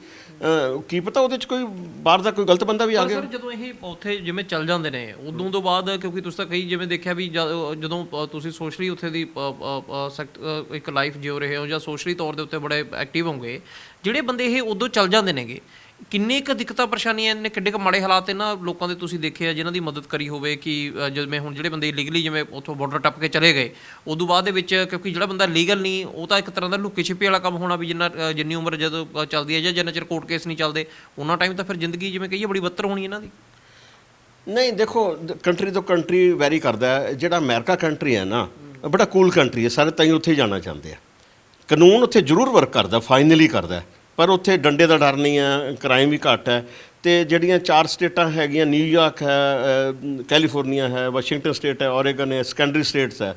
ਕੀ ਪਤਾ ਉਹਦੇ ਚ ਕੋਈ ਬਾਹਰ ਦਾ ਕੋਈ ਗਲਤ ਬੰਦਾ ਵੀ ਆ ਗਿਆ। ਸਰ ਜਦੋਂ ਇਹ ਉੱਥੇ ਜਿਵੇਂ ਚੱਲ ਜਾਂਦੇ ਨੇ ਉਦੋਂ ਤੋਂ ਬਾਅਦ ਕਿਉਂਕਿ ਤੁਸੀਂ ਤਾਂ ਕਈ ਜਿਵੇਂ ਦੇਖਿਆ ਵੀ ਜਦ- ਤੁਸੀਂ ਸੋਸ਼ਲੀ ਉੱਥੇ ਦੀ ਇੱਕ ਲਾਈਫ ਜਿਉ ਰਹੇ ਹੋ ਜਾਂ ਸੋਸ਼ਲੀ ਤੌਰ ਦੇ ਉੱਤੇ ਬੜੇ ਐਕਟਿਵ ਹੋਗੇ ਜਿਹੜੇ ਬੰਦੇ ਇਹ ਉਦੋਂ ਚੱਲ ਜਾਂਦੇ ਨੇਗੇ, ਕਿੰਨੇ ਕੁ ਦਿੱਕਤਾਂ ਪਰੇਸ਼ਾਨੀਆਂ ਨੇ, ਕਿੱਡੇ ਕੁ ਮਾੜੇ ਹਾਲਾਤ ਇਹਨਾਂ ਲੋਕਾਂ ਦੇ ਤੁਸੀਂ ਦੇਖੇ ਆ, ਜਿਨ੍ਹਾਂ ਦੀ ਮਦਦ ਕਰੀ ਹੋਵੇ ਕਿ ਜਿਵੇਂ ਹੁਣ ਜਿਹੜੇ ਬੰਦੇ ਇਲੀਗਲੀ ਜਿਵੇਂ ਉੱਥੋਂ ਬਾਰਡਰ ਟੱਪ ਕੇ ਚਲੇ ਗਏ, ਉਦੋਂ ਬਾਅਦ ਦੇ ਵਿੱਚ ਕਿਉਂਕਿ ਜਿਹੜਾ ਬੰਦਾ ਲੀਗਲ ਨਹੀਂ, ਉਹ ਤਾਂ ਇੱਕ ਤਰ੍ਹਾਂ ਦਾ ਲੁੱਕੇ ਛਿਪੇ ਵਾਲਾ ਕੰਮ ਹੋਣਾ ਵੀ ਜਿੰਨਾ ਜਿੰਨੀ ਉਮਰ ਜਦੋਂ ਚੱਲਦੀ ਹੈ ਜਾਂ ਜਿੰਨਾ ਚਿਰ ਕੋਰਟ ਕੇਸ ਨਹੀਂ ਚੱਲਦੇ, ਉਹਨਾਂ ਟਾਈਮ ਤਾਂ ਫਿਰ ਜ਼ਿੰਦਗੀ ਜਿਵੇਂ ਕਹੀਏ ਬੜੀ ਬੱਤਰ ਹੋਣੀ ਇਹਨਾਂ ਦੀ। ਨਹੀਂ, ਦੇਖੋ ਕੰਟਰੀ ਤੋਂ ਕੰਟਰੀ ਵੈਰੀ ਕਰਦਾ ਜਿਹੜਾ ਅਮਰੀਕਾ ਕੰਟਰੀ ਹੈ ਨਾ, ਬੜਾ ਕੂਲ ਕੰਟਰੀ ਹੈ, ਸਾਰੇ ਤਾਂ ਹੀ ਉੱਥੇ ਹੀ ਜਾਣਾ ਚਾਹੁੰਦੇ ਆ। ਕਾਨੂੰਨ ਉੱਥੇ ਜ਼ਰੂਰ ਵਰਕ ਕਰਦਾ ਫਾਈਨਲੀ ਕਰਦਾ ਹੈ, ਪਰ ਉੱਥੇ ਡੰਡੇ ਦਾ ਡਰ ਨਹੀਂ ਹੈ ਕ੍ਰਾਈਮ ਵੀ ਘੱਟ ਹੈ। ਤੇ ਜਿਹੜੀਆਂ ਚਾਰ ਸਟੇਟਾਂ ਹੈਗੀਆਂ ਨਿਊਯਾਰਕ ਹੈ ਕੈਲੀਫੋਰਨੀਆ ਹੈ ਵਾਸ਼ਿੰਗਟਨ ਸਟੇਟ ਹੈ ਔਰੇਗਨ ਹੈ ਸੈਕੰਡਰੀ ਸਟੇਟਸ ਹੈ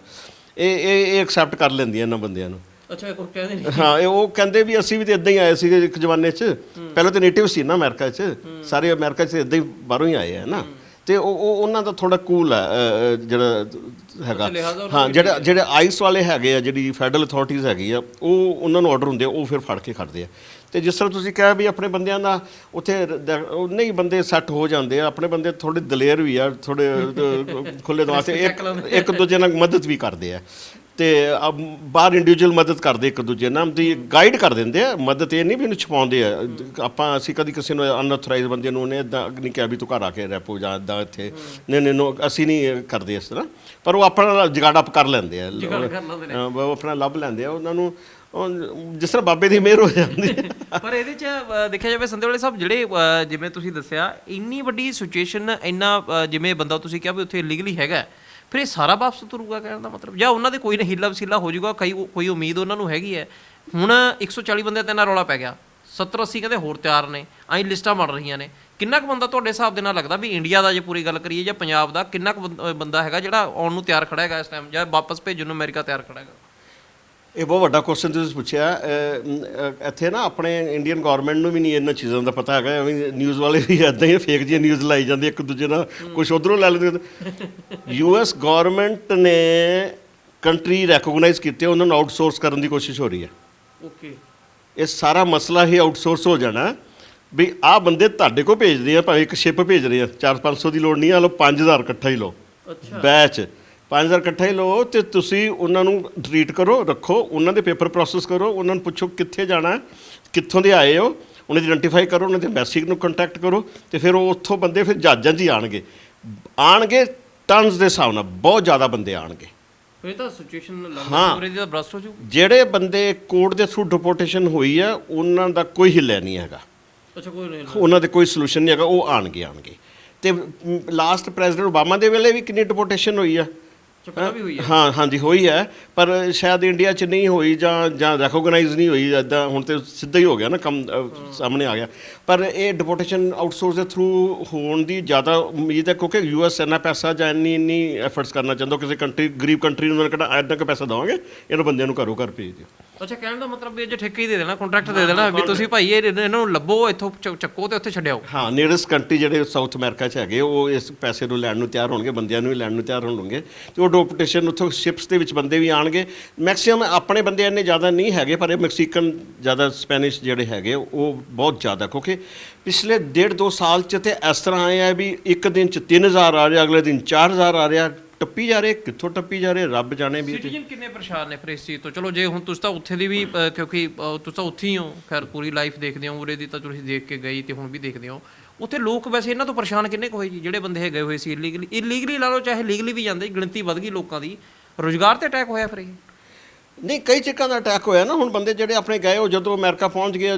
ਇਹ ਇਹ ਇਹ ਐਕਸੈਪਟ ਕਰ ਲੈਂਦੀਆਂ ਇਹਨਾਂ ਬੰਦਿਆਂ ਨੂੰ। ਅੱਛਾ ਕੋਈ ਕਹਿੰਦੇ ਨਹੀਂ। ਹਾਂ ਇਹ ਉਹ ਕਹਿੰਦੇ ਵੀ ਅਸੀਂ ਵੀ ਤੇ ਇਦਾਂ ਹੀ ਆਏ ਸੀਗੇ ਇੱਕ ਜ਼ਮਾਨੇ 'ਚ। ਪਹਿਲਾਂ ਤਾਂ ਨੇਟਿਵ ਸੀ ਨਾ ਅਮਰੀਕਾ 'ਚ। ਸਾਰੇ ਅਮਰੀਕਾ 'ਚ ਇਦਾਂ ਹੀ ਬਾਹਰੋਂ ਹੀ ਆਏ ਆ ਨਾ। ਤੇ ਉਹ ਉਹ ਉਹਨਾਂ ਦਾ ਥੋੜਾ ਕੂਲ ਹੈ ਜਿਹੜਾ ਹੈਗਾ। ਹਾਂ ਜਿਹੜਾ ਜਿਹੜੇ ਆਈਸ ਵਾਲੇ ਹੈਗੇ ਆ ਜਿਹੜੀ ਫੈਡਰਲ ਅਥਾਰਟੀਜ਼ ਹੈਗੀ ਆ ਉਹ ਉਹਨਾਂ ਨੂੰ ਆਰਡਰ ਹੁੰਦੇ ਆ ਉਹ ਫਿਰ ਫੜ ਕੇ ਖੜਦੇ ਆ। ਤੇ ਜਿਸ ਤਰ੍ਹਾਂ ਤੁਸੀਂ ਕਿਹਾ ਵੀ ਆਪਣੇ ਬੰਦਿਆਂ ਦਾ ਉੱਥੇ ਨਹੀਂ ਬੰਦੇ ਸੈੱਟ ਹੋ ਜਾਂਦੇ ਆ ਆਪਣੇ ਬੰਦੇ ਥੋੜੇ ਦਲੇਰ ਵੀ ਆ ਥੋੜੇ ਖੁੱਲੇ ਦਿਮਾਗ ਤੇ [laughs] ਇੱਕ ਦੂਜੇ ਨਾਲ ਮਦਦ ਵੀ ਕਰਦੇ ਆ। ਤੇ ਅਬ ਬਾਹਰ ਇੰਡੀਵਿਜੂਅਲ ਮਦਦ ਕਰਦੇ ਇੱਕ ਦੂਜੇ ਨਾਲ ਦੀ ਗਾਈਡ ਕਰ ਦਿੰਦੇ ਆ ਮਦਦ ਇਹ ਨਹੀਂ ਵੀ ਇਹਨੂੰ ਛਪਾਉਂਦੇ ਆ। ਆਪਾਂ ਅਸੀਂ ਕਦੀ ਕਿਸੇ ਨੂੰ ਅਨਆਥੋਰਾਈਜ਼ ਬੰਦੇ ਨੂੰ ਨੇ ਇਦਾਂ ਨਹੀਂ ਕਿਹਾ ਵੀ ਤੂੰ ਘਰ ਆ ਕੇ ਰੈਪੋ ਜਾਂ ਇਦਾਂ ਇੱਥੇ। ਨਹੀਂ ਨਹੀਂ no, ਅਸੀਂ ਨਹੀਂ ਕਰਦੇ ਇਸ ਤਰ੍ਹਾਂ। ਪਰ ਉਹ ਆਪਣਾ ਜਗਾੜ ਅਪ ਕਰ ਲੈਂਦੇ ਆ। ਨੇ। ਉਹ ਆਪਣਾ ਲੱਭ ਲੈਂਦੇ ਆ ਉਹਨਾਂ ਨੂੰ ਜਿਸ ਤਰ੍ਹਾਂ ਬਾਬੇ ਦੀ ਮਿਹਰ ਹੋ ਜਾਂਦੀ ਪਰ ਇਹਦੇ ਚ ਦੇਖਿਆ ਜਾਵੇ ਸੰਦੇ ਵਾਲੇ ਸਾਹਿਬ ਜਿਹੜੇ ਜਿਵੇਂ ਤੁਸੀਂ ਦੱਸਿਆ ਇੰਨੀ ਵੱਡੀ ਸਿਚੁਏਸ਼ਨ ਇੰਨਾ ਜਿਵੇਂ ਬੰਦਾ ਤੁਸੀਂ ਕਿਹਾ ਵੀ ਉੱਥੇ ਇਲੀਗਲੀ ਹੈਗਾ ਫਿਰ ਇਹ ਸਾਰਾ ਵਾਪਸ ਤੁਰੂਗਾ ਕਹਿਣ ਦਾ ਮਤਲਬ? ਜਾਂ ਉਹਨਾਂ ਦੇ ਕੋਈ ਨਾ ਹੀਲਾ ਵਸੀਲਾ ਹੋ ਜਾਊਗਾ, ਕਈ ਕੋਈ ਉਮੀਦ ਉਹਨਾਂ ਨੂੰ ਹੈਗੀ ਹੈ। ਹੁਣ 140 ਬੰਦੇ ਤੇ ਨਾਲ ਰੌਲਾ ਪੈ ਗਿਆ। 70 80 ਕਹਿੰਦੇ ਹੋਰ ਤਿਆਰ ਨੇ, ਐਂ ਲਿਸਟਾਂ ਬਣ ਰਹੀਆਂ ਨੇ। ਕਿੰਨਾ ਕੁ ਬੰਦਾ ਤੁਹਾਡੇ ਹਿਸਾਬ ਦੇ ਨਾਲ ਲੱਗਦਾ ਵੀ ਇੰਡੀਆ ਦਾ ਜੇ ਪੂਰੀ ਗੱਲ ਕਰੀਏ ਜਾਂ ਪੰਜਾਬ ਦਾ, ਕਿੰਨਾ ਕੁ ਬੰਦ- ਬੰਦਾ ਹੈਗਾ ਜਿਹੜਾ ਆਉਣ ਨੂੰ ਤਿਆਰ ਖੜਾ ਹੈਗਾ ਇਸ ਟਾਈਮ ਜਾਂ ਵਾਪਸ ਭੇਜਣ ਨੂੰ ਅਮਰੀਕਾ ਤਿਆਰ ਖੜਾ ਹੈਗਾ? ਇਹ ਬਹੁਤ ਵੱਡਾ ਕੁਐਸਚਨ ਤੁਸੀਂ ਪੁੱਛਿਆ ਇੱਥੇ ਨਾ ਆਪਣੇ ਇੰਡੀਅਨ ਗਵਰਨਮੈਂਟ ਨੂੰ ਵੀ ਨਹੀਂ ਇਹਨਾਂ ਚੀਜ਼ਾਂ ਦਾ ਪਤਾ ਹੈਗਾ ਐਵੇਂ ਨਿਊਜ਼ ਵਾਲੇ ਵੀ ਇਦਾਂ ਹੀ ਫੇਕ ਜਿਹੀ ਨਿਊਜ਼ ਲਾਈ ਜਾਂਦੇ ਇੱਕ ਦੂਜੇ ਨਾਲ ਕੁਝ ਉਧਰੋਂ ਲੈ ਲੈਂਦੇ ਯੂਐਸ ਗਵਰਨਮੈਂਟ ਨੇ ਕੰਟਰੀ ਰੈਕੋਗਨਾਈਜ਼ ਕੀਤੇ ਉਹਨਾਂ ਨੂੰ ਆਊਟਸੋਰਸ ਕਰਨ ਦੀ ਕੋਸ਼ਿਸ਼ ਹੋ ਰਹੀ ਹੈ। ਓਕੇ ਇਹ ਸਾਰਾ ਮਸਲਾ ਹੀ ਆਊਟਸੋਰਸ ਹੋ ਜਾਣਾ ਵੀ ਆਹ ਬੰਦੇ ਤੁਹਾਡੇ ਕੋਲ ਭੇਜਦੇ ਆ ਭਾਵੇਂ ਇੱਕ ਸ਼ਿਪ ਭੇਜ ਰਹੇ ਆ 4-500 ਦੀ ਲੋੜ ਨਹੀਂ ਆ ਲਓ 5000 ਇਕੱਠਾ ਹੀ ਲਓ। ਅੱਛਾ। ਬੈਚ 5000 ਇਕੱਠਾ ਹੀ ਲਓ ਤੇ ਤੁਸੀਂ ਉਹਨਾਂ ਨੂੰ ਟ੍ਰੀਟ ਕਰੋ ਰੱਖੋ ਉਹਨਾਂ ਦੇ ਪੇਪਰ ਪ੍ਰੋਸੈਸ ਕਰੋ ਉਹਨਾਂ ਨੂੰ ਪੁੱਛੋ ਕਿੱਥੇ ਜਾਣਾ ਕਿੱਥੋਂ ਦੇ ਆਏ ਹੋ ਉਹਨਾਂ ਦੀ ਆਇਡੈਂਟੀਫਾਈ ਕਰੋ ਉਹਨਾਂ ਦੇ ਮੈਸੇਜ ਨੂੰ ਕੰਟੈਕਟ ਕਰੋ ਤੇ ਫਿਰ ਉਹ ਉੱਥੋਂ ਬੰਦੇ ਫਿਰ ਜਹਾਜ਼ਾਂ 'ਚ ਹੀ ਆਣਗੇ। ਆਣਗੇ ਟਨਸ ਦੇ ਹਿਸਾਬ ਨਾਲ ਬਹੁਤ ਜ਼ਿਆਦਾ ਬੰਦੇ ਆਣਗੇ। ਇਹ ਤਾਂ ਸਿਚੁਏਸ਼ਨ ਲੱਗਦਾ ਹਾਂ। ਪੂਰੇ ਦੀ ਤਾਂ ਬਰਸਟ ਹੋ ਜੂ ਜਿਹੜੇ ਬੰਦੇ ਕੋਰਟ ਦੇ ਥਰੂ ਡਿਪੋਰਟੇਸ਼ਨ ਹੋਈ ਆ ਉਹਨਾਂ ਦਾ ਕੋਈ ਹਿੱਲਿਆ ਨਹੀਂ ਹੈਗਾ। ਅੱਛਾ ਕੋਈ ਨਹੀਂ ਉਹਨਾਂ ਦੇ ਕੋਈ ਸੋਲੂਸ਼ਨ ਨਹੀਂ ਹੈਗਾ ਉਹ ਆਣਗੇ ਆਣਗੇ। ਤੇ ਲਾਸਟ ਪ੍ਰੈਜ਼ੀਡੈਂਟ ਓਬਾਮਾ ਦੇ ਵੇਲੇ ਵੀ ਕਿੰਨੀ ਡਿਪੋਰਟੇਸ਼ਨ ਹੋਈ ਆ? ਚਪੜਾ ਵੀ ਹੋਈ ਹੈ। ਹਾਂ ਹਾਂਜੀ ਹੋਈ ਹੈ ਪਰ ਸ਼ਾਇਦ ਇੰਡੀਆ 'ਚ ਨਹੀਂ ਹੋਈ ਜਾਂ ਜਾਂ ਰੈਕੋਗਨਾਈਜ਼ ਨਹੀਂ ਹੋਈ ਇਦਾਂ ਹੁਣ ਤੇ ਸਿੱਧਾ ਹੀ ਹੋ ਗਿਆ ਨਾ ਕੰਮ ਅਹ, ਸਾਹਮਣੇ ਆ ਗਿਆ। ਪਰ ਇਹ ਡਿਪੋਰਟੇਸ਼ਨ ਆਊਟਸੋਰਸ ਦੇ ਥਰੂ ਹੋਣ ਦੀ ਜ਼ਿਆਦਾ ਉਮੀਦ ਹੈ ਕਿਉਂਕਿ ਯੂਐਸ ਇੰਨਾ ਪੈਸਾ ਜਾਂ ਇੰਨੀ ਇੰਨੀ ਐਫਰਟਸ ਕਰਨਾ ਚਾਹੁੰਦਾ ਕਿਸੇ ਕੰਟਰੀ ਗਰੀਬ ਕੰਟਰੀ ਨੂੰ ਉਹਨਾਂ ਨੇ ਕਿਹਾ ਇੰਨਾ ਕੁ ਪੈਸਾ ਦੇਵਾਂਗੇ ਇਹਨਾਂ ਬੰਦਿਆਂ ਨੂੰ ਘਰੋਂ ਘਰ ਭੇਜ ਦਿਓ। ਅੱਛਾ ਕਹਿਣ ਦਾ ਮਤਲਬ ਵੀ ਜੇ ਠੇਕੇ ਹੀ ਦੇ ਦੇਣਾ ਕੰਟਰੈਕਟ ਦੇ ਦੇਣਾ ਵੀ ਤੁਸੀਂ ਭਾਈ ਇਹ ਇਹਨਾਂ ਨੂੰ ਲੱਭੋ ਇੱਥੋਂ ਚ- ਚੱਕੋ ਤੇ ਉੱਥੇ ਛੱਡਿਓ ਹਾਂ ਨੀਅਰੈਸਟ ਕੰਟਰੀ ਜਿਹੜੇ ਸਾਊਥ ਅਮਰੀਕਾ 'ਚ ਹੈਗੇ ਉਹ ਇਸ ਪੈਸੇ ਨੂੰ ਲੈਣ ਨੂੰ ਤਿਆਰ ਹੋਣਗੇ ਬੰਦਿਆਂ ਨੂੰ ਵੀ ਲੈਣ ਨੂੰ ਤਿਆਰ ਹੋਣਗੇ ਤੇ ਉਹ ਡਿਪੋਰਟੇਸ਼ਨ ਉੱਥੋਂ ਸ਼ਿਪਸ ਦੇ ਵਿੱਚ ਬੰਦੇ ਵੀ ਆਣਗੇ। ਮੈਕਸਿਮਮ ਆਪਣੇ ਬੰਦੇ ਇੰਨੇ ਜ਼ਿਆਦਾ ਨਹੀਂ ਹੈਗੇ ਪਰ ਇਹ ਮੈਕਸੀਕਨ ਜ਼ਿਆਦਾ ਸਪੈਨਿਸ਼ ਜਿਹੜੇ ਹੈਗੇ ਉਹ ਬਹੁਤ ਜ਼ਿਆਦਾ ਕਿਉਂਕਿ ਪਿਛਲੇ ਡੇਢ ਦੋ ਸਾਲ 'ਚ ਤੇ ਇਸ ਤਰ੍ਹਾਂ ਆਏ ਆ ਵੀ ਇੱਕ ਦਿਨ 'ਚ 3000 ਆ ਰਿਹਾ ਅਗਲੇ ਦਿਨ 4000 ਆ ਰਿਹਾ ਟੱਪੀ ਜਾ ਰਹੇ ਕਿੱਥੋਂ ਟੱਪੀ ਜਾ ਰਹੇ ਰੱਬ ਜਾਣੇ ਵੀ ਤੇ ਸਿਟੀਜ਼ਨ ਕਿੰਨੇ ਪਰੇਸ਼ਾਨ ਨੇ ਫਿਰ ਇਸ ਚੀਜ਼ ਤੋਂ? ਚਲੋ ਜੇ ਹੁਣ ਤੁਸੀਂ ਤਾਂ ਉੱਥੇ ਦੀ ਵੀ ਅ, ਕਿਉਂਕਿ ਅ, ਤੁਸੀਂ ਤਾਂ ਉੱਥੇ ਹੀ ਹੋ ਖੈਰ ਪੂਰੀ ਲਾਈਫ ਦੇਖਦੇ ਹੋ ਉਰੇ ਦੀ ਤਾਂ ਤੁਸੀਂ ਦੇਖ ਕੇ ਗਈ ਤੇ ਹੁਣ ਵੀ ਦੇਖਦੇ ਹੋ। ਉੱਥੇ ਲੋਕ ਵੈਸੇ ਇਹਨਾਂ ਤੋਂ ਪਰੇਸ਼ਾਨ ਕਿੰਨੇ ਕੁ ਹੋਏ ਜੀ ਜਿਹੜੇ ਬੰਦੇ ਹੈਗੇ ਹੋਏ ਸੀ ਇਲੀਗਲੀ ਇਲੀਗਲੀ ਲਾ ਲਓ ਚਾਹੇ ਲੀਗਲੀ ਵੀ ਜਾਂਦੇ ਗਿਣਤੀ ਵੱਧ ਗਈ ਲੋਕਾਂ ਦੀ। ਰੋਜ਼ਗਾਰ ਤੇ ਅਟੈਕ ਹੋਇਆ ਫਿਰ ਇਹ। ਨਹੀਂ ਕਈ ਚੀਜ਼ਾਂ ਦਾ ਅਟੈਕ ਹੋਇਆ ਨਾ ਹੁਣ ਬੰਦੇ ਜਿਹੜੇ ਆਪਣੇ ਗਏ ਉਹ ਜਦੋਂ ਅਮਰੀਕਾ ਪਹੁੰਚ ਗਏ